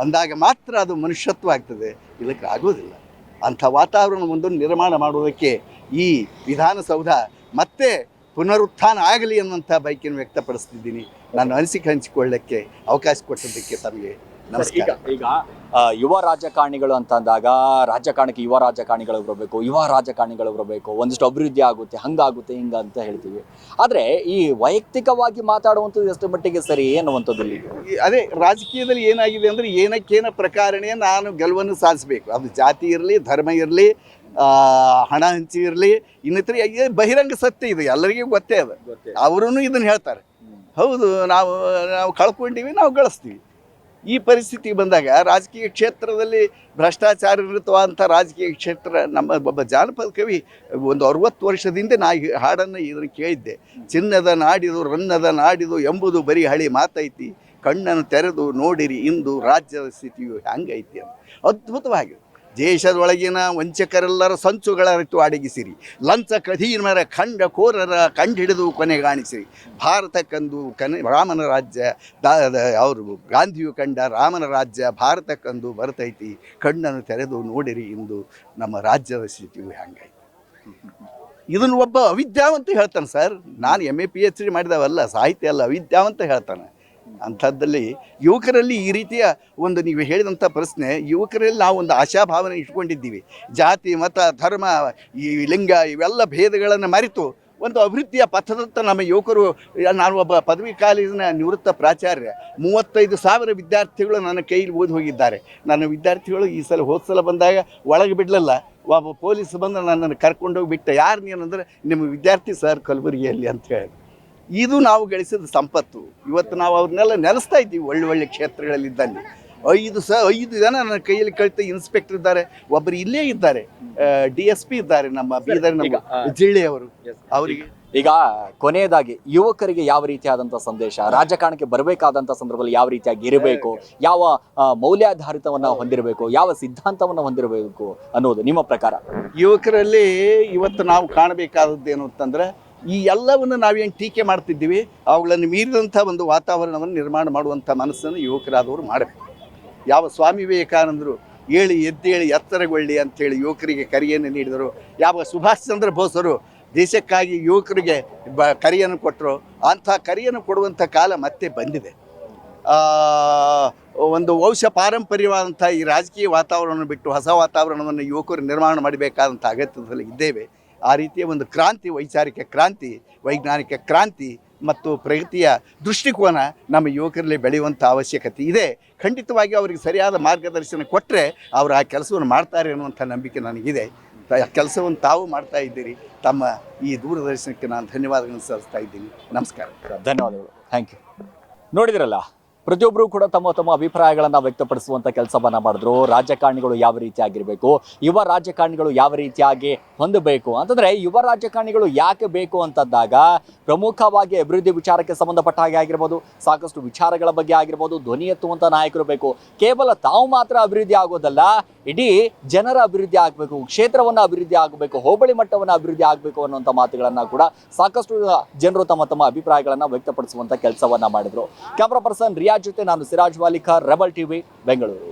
ಅಂದಾಗ ಮಾತ್ರ ಅದು ಮನುಷ್ಯತ್ವ ಆಗ್ತದೆ. ಇದಕ್ಕೆ ಆಗೋದಿಲ್ಲ. ಅಂಥ ವಾತಾವರಣ ಮುಂದೊಂದು ನಿರ್ಮಾಣ ಮಾಡುವುದಕ್ಕೆ ಈ ವಿಧಾನಸೌಧ ಮತ್ತೆ ಪುನರುತ್ಥಾನ ಆಗಲಿ ಅನ್ನುವಂಥ ಬೈಕಿನ ವ್ಯಕ್ತಪಡಿಸ್ತಿದ್ದೀನಿ. ನಾನು ಅನಿಸಿಕೆ ಹಂಚಿಕೊಳ್ಳಕ್ಕೆ ಅವಕಾಶ ಕೊಟ್ಟಿದ್ದಕ್ಕೆ ತಮಗೆ ನಮಸ್ಕಾರ. ಈಗ ಯುವ ರಾಜಕಾರಣಿಗಳು ಅಂತ ಅಂದಾಗ ರಾಜಕಾರಣಕ್ಕೆ ಯುವ ರಾಜಕಾರಣಿಗಳು ಬರಬೇಕು ಯುವ ರಾಜಕಾರಣಿಗಳು ಬರಬೇಕು ಒಂದಿಷ್ಟು ಅಭಿವೃದ್ಧಿ ಆಗುತ್ತೆ ಹಂಗಾಗುತ್ತೆ ಹಿಂಗ ಅಂತ ಹೇಳ್ತೀವಿ. ಆದ್ರೆ ಈ ವೈಯಕ್ತಿಕವಾಗಿ ಮಾತಾಡುವಂಥದ್ದು ಎಷ್ಟು ಮಟ್ಟಿಗೆ ಸರಿ ಅನ್ನುವಂಥದ್ದು ಅದೇ ರಾಜಕೀಯದಲ್ಲಿ ಏನಾಗಿದೆ ಅಂದ್ರೆ ಏನಕ್ಕೇನ ಪ್ರಕಾರನೇ ನಾನು ಗೆಲುವನ್ನು ಸಾಧಿಸಬೇಕು. ಅದು ಜಾತಿ ಇರಲಿ ಧರ್ಮ ಇರಲಿ ಹಣ ಹಂಚಿ ಇರಲಿ ಇನ್ನಿತರ ಬಹಿರಂಗ ಸತ್ಯ ಇದು ಎಲ್ಲರಿಗೂ ಗೊತ್ತೇ ಅದು. ಅವರೂ ಇದನ್ನು ಹೇಳ್ತಾರೆ. ಹೌದು ನಾವು ನಾವು ಕಳ್ಕೊಂಡಿವಿ ನಾವು ಗಳಿಸ್ತೀವಿ. ಈ ಪರಿಸ್ಥಿತಿ ಬಂದಾಗ ರಾಜಕೀಯ ಕ್ಷೇತ್ರದಲ್ಲಿ ಭ್ರಷ್ಟಾಚಾರ ಇರುತ್ತೋ ಅಂತ ರಾಜಕೀಯ ಕ್ಷೇತ್ರ ನಮ್ಮ ಒಬ್ಬ ಜಾನಪದ ಕವಿ ಒಂದು ಅರುವತ್ತು ವರ್ಷದಿಂದ ನಾ ಹಾಡನ್ನು ಇದನ್ನು ಕೇಳಿದ್ದೆ. ಚಿನ್ನದ ನಾಡಿದು, ರನ್ನದ ನಾಡಿದು ಎಂಬುದು ಬರೀ ಹಳಿ ಮಾತೈತಿ. ಕಣ್ಣನ್ನು ತೆರೆದು ನೋಡಿರಿ ಇಂದು ರಾಜ್ಯದ ಸ್ಥಿತಿಯು ಹ್ಯಾಂಗೈತಿ ಅಂತ. ಅದ್ಭುತವಾಗಿದೆ. ದೇಶದೊಳಗಿನ ವಂಚಕರೆಲ್ಲರ ಸಂಚುಗಳ ಅರಿತು ಅಡಗಿಸಿರಿ. ಲಂಚ ಕಧೀನರ ಖಂಡ ಕೋರರ ಕಂಡಿಡಿದು ಕೊನೆಗಾಣಿಸಿರಿ ಭಾರತಕ್ಕಂದು ಕನೆ ರಾಮನ ರಾಜ್ಯ ಅವರು ಗಾಂಧಿಯು ಕಂಡ ರಾಮನ ರಾಜ್ಯ ಭಾರತಕ್ಕಂದು ಬರ್ತೈತಿ. ಕಣ್ಣನ್ನು ತೆರೆದು ನೋಡಿರಿ ಇಂದು ನಮ್ಮ ರಾಜ್ಯದ ಸ್ಥಿತಿಯು ಹೆಂಗೈತಿ ಇದನ್ನು ಒಬ್ಬ ಅವಿದ್ಯಾವಂತ ಹೇಳ್ತಾನೆ ಸರ್. ನಾನು M A P H D ಮಾಡಿದವಲ್ಲ, ಸಾಹಿತ್ಯ ಅಲ್ಲ ಅವಿದ್ಯಾವಂತ ಹೇಳ್ತಾನೆ. ಅಂಥದ್ದಲ್ಲಿ ಯುವಕರಲ್ಲಿ ಈ ರೀತಿಯ ಒಂದು ನೀವು ಹೇಳಿದಂಥ ಪ್ರಶ್ನೆ, ಯುವಕರಲ್ಲಿ ನಾವು ಒಂದು ಆಶಾಭಾವನೆ ಇಟ್ಕೊಂಡಿದ್ದೀವಿ ಜಾತಿ, ಮತ, ಧರ್ಮ, ಈ ಲಿಂಗ ಇವೆಲ್ಲ ಭೇದಗಳನ್ನು ಮರೆತು ಒಂದು ಅಭಿವೃದ್ಧಿಯ ಪಥದತ್ತ ನಮ್ಮ ಯುವಕರು, ನಾನು ಒಬ್ಬ ಪದವಿ ಕಾಲೇಜಿನ ನಿವೃತ್ತ ಪ್ರಾಚಾರ್ಯ, ಮೂವತ್ತೈದು ಸಾವಿರ ವಿದ್ಯಾರ್ಥಿಗಳು ನನ್ನ ಕೈಯಲ್ಲಿ ಓದಿ ಹೋಗಿದ್ದಾರೆ. ನನ್ನ ವಿದ್ಯಾರ್ಥಿಗಳು ಈ ಸಲ ಹೋದ ಸಲ ಬಂದಾಗ ಒಳಗೆ ಬಿಡಲಿಲ್ಲ. ಒಬ್ಬ ಪೊಲೀಸ್ ಬಂದು ನನ್ನನ್ನು ಕರ್ಕೊಂಡೋಗಿ ಬಿಟ್ಟ ಯಾರು ನೀನಂದ್ರೆ ನಿಮ್ಮ ವಿದ್ಯಾರ್ಥಿ ಸರ್ ಕಲಬುರಗಿಯಲ್ಲಿ ಅಂತ ಹೇಳಿ. ಇದು ನಾವು ಗಳಿಸಿದ ಸಂಪತ್ತು. ಇವತ್ತು ನಾವು ಅವ್ರನ್ನೆಲ್ಲ ನೆಲೆಸ್ತಾ ಇದ್ದೀವಿ ಒಳ್ಳೆ ಒಳ್ಳೆ ಕ್ಷೇತ್ರಗಳಲ್ಲಿದ್ದಲ್ಲಿ. ಐದು ಸ ಐದು ಜನ ನನ್ನ ಕೈಯಲ್ಲಿ ಕಳಿತ ಇನ್ಸ್ಪೆಕ್ಟರ್ ಇದ್ದಾರೆ ಒಬ್ಬರು ಇಲ್ಲೇ ಇದ್ದಾರೆ. ಡಿ ಎಸ್ ಪಿ ಇದ್ದಾರೆ ನಮ್ಮ ಬೀದರ್ ನಮ್ಮ ಜಿಳ್ಳೆಯವರು ಅವರಿಗೆ. ಈಗ ಕೊನೆಯದಾಗಿ ಯುವಕರಿಗೆ ಯಾವ ರೀತಿಯಾದಂಥ ಸಂದೇಶ ರಾಜಕಾರಣಕ್ಕೆ ಬರಬೇಕಾದಂಥ ಸಂದರ್ಭದಲ್ಲಿ ಯಾವ ರೀತಿಯಾಗಿ ಇರಬೇಕು ಯಾವ ಮೌಲ್ಯಾಧಾರಿತವನ್ನು ಮೌಲ್ಯಾಧಾರಿತವನ್ನ ಹೊಂದಿರಬೇಕು ಯಾವ ಸಿದ್ಧಾಂತವನ್ನ ಹೊಂದಿರಬೇಕು ಅನ್ನೋದು ನಿಮ್ಮ ಪ್ರಕಾರ? ಯುವಕರಲ್ಲಿ ಇವತ್ತು ನಾವು ಕಾಣಬೇಕಾದದ್ದು ಏನು ಅಂತಂದ್ರೆ ಈ ಎಲ್ಲವನ್ನು ನಾವೇನು ಟೀಕೆ ಮಾಡ್ತಿದ್ದೀವಿ, ಅವುಗಳನ್ನು ಮೀರಿದಂಥ ಒಂದು ವಾತಾವರಣವನ್ನು ನಿರ್ಮಾಣ ಮಾಡುವಂಥ ಮನಸ್ಸನ್ನು ಯುವಕರಾದವರು ಮಾಡಬೇಕು. ಯಾವ ಸ್ವಾಮಿ ವಿವೇಕಾನಂದರು, ಏಳಿ ಎದ್ದೇಳಿ, ಎತ್ತರಗೊಳ್ಳಿ ಅಂಥೇಳಿ ಯುವಕರಿಗೆ ಕರೆಯನ್ನು ನೀಡಿದರು, ಯಾವ ಸುಭಾಷ್ ಚಂದ್ರ ಬೋಸರು ದೇಶಕ್ಕಾಗಿ ಯುವಕರಿಗೆ ಬ ಕರೆಯನ್ನು ಕೊಟ್ಟರು, ಅಂಥ ಕರೆಯನ್ನು ಕೊಡುವಂಥ ಕಾಲ ಮತ್ತೆ ಬಂದಿದೆ. ಒಂದು ವಂಶ ಪಾರಂಪರ್ಯವಾದಂಥ ಈ ರಾಜಕೀಯ ವಾತಾವರಣವನ್ನು ಬಿಟ್ಟು ಹೊಸ ವಾತಾವರಣವನ್ನು ಯುವಕರು ನಿರ್ಮಾಣ ಮಾಡಬೇಕಾದಂಥ ಅಗತ್ಯದಲ್ಲಿ ಇದ್ದೇವೆ. ಆ ರೀತಿಯ ಒಂದು ಕ್ರಾಂತಿ, ವೈಚಾರಿಕ ಕ್ರಾಂತಿ, ವೈಜ್ಞಾನಿಕ ಕ್ರಾಂತಿ ಮತ್ತು ಪ್ರಗತಿಯ ದೃಷ್ಟಿಕೋನ ನಮ್ಮ ಯುವಕರಲ್ಲಿ ಬೆಳೆಯುವಂಥ ಅವಶ್ಯಕತೆ ಇದೆ. ಖಂಡಿತವಾಗಿ ಅವರಿಗೆ ಸರಿಯಾದ ಮಾರ್ಗದರ್ಶನ ಕೊಟ್ಟರೆ ಅವರು ಆ ಕೆಲಸವನ್ನು ಮಾಡ್ತಾರೆ ಅನ್ನುವಂಥ ನಂಬಿಕೆ ನನಗಿದೆ. ಆ ಕೆಲಸವನ್ನು ತಾವು ಮಾಡ್ತಾ ಇದ್ದೀರಿ. ತಮ್ಮ ಈ ದೂರದರ್ಶನಕ್ಕೆ ನಾನು ಧನ್ಯವಾದಗಳನ್ನು ಸಲ್ಲಿಸ್ತಾ ಇದ್ದೀನಿ. ನಮಸ್ಕಾರ. ಧನ್ಯವಾದಗಳು. ಥ್ಯಾಂಕ್ ಯು ನೋಡಿದ್ರಲ್ಲ ಪ್ರತಿಯೊಬ್ಬರು ಕೂಡ ತಮ್ಮ ತಮ್ಮ ಅಭಿಪ್ರಾಯಗಳನ್ನ ವ್ಯಕ್ತಪಡಿಸುವಂತ ಕೆಲಸವನ್ನ ಮಾಡಿದ್ರು. ರಾಜಕಾರಣಿಗಳು ಯಾವ ರೀತಿಯಾಗಿರಬೇಕು, ಯುವ ರಾಜಕಾರಣಿಗಳು ಯಾವ ರೀತಿಯಾಗಿ ಹೊಂದಬೇಕು ಅಂತಂದ್ರೆ ಯುವ ರಾಜಕಾರಣಿಗಳು ಯಾಕೆ ಬೇಕು ಅಂತಂದಾಗ ಪ್ರಮುಖವಾಗಿ ಅಭಿವೃದ್ಧಿ ವಿಚಾರಕ್ಕೆ ಸಂಬಂಧಪಟ್ಟ ಹಾಗೆ ಆಗಿರ್ಬೋದು, ಸಾಕಷ್ಟು ವಿಚಾರಗಳ ಬಗ್ಗೆ ಆಗಿರ್ಬೋದು, ಧ್ವನಿ ಎತ್ತುವಂತ ನಾಯಕರು ಬೇಕು. ಕೇವಲ ತಾವು ಮಾತ್ರ ಅಭಿವೃದ್ಧಿ ಆಗೋದಲ್ಲ, ಇಡೀ ಜನರ ಅಭಿವೃದ್ಧಿ ಆಗಬೇಕು, ಕ್ಷೇತ್ರವನ್ನ ಅಭಿವೃದ್ಧಿ ಆಗಬೇಕು, ಹೋಬಳಿ ಮಟ್ಟವನ್ನ ಅಭಿವೃದ್ಧಿ ಆಗಬೇಕು ಅನ್ನುವಂಥ ಮಾತುಗಳನ್ನ ಕೂಡ ಸಾಕಷ್ಟು ಜನರು ತಮ್ಮ ತಮ್ಮ ಅಭಿಪ್ರಾಯಗಳನ್ನ ವ್ಯಕ್ತಪಡಿಸುವಂತ ಕೆಲಸವನ್ನ ಮಾಡಿದ್ರು. ಕ್ಯಾಮ್ರಾ ಪರ್ಸನ್ ರಿಯಾಜ್ ಜೊತೆ ನಾನು ಸಿರಾಜ್ ವಾಲಿಕಾ ರೆಬಲ್ ಟಿವಿ ಬೆಂಗಳೂರು.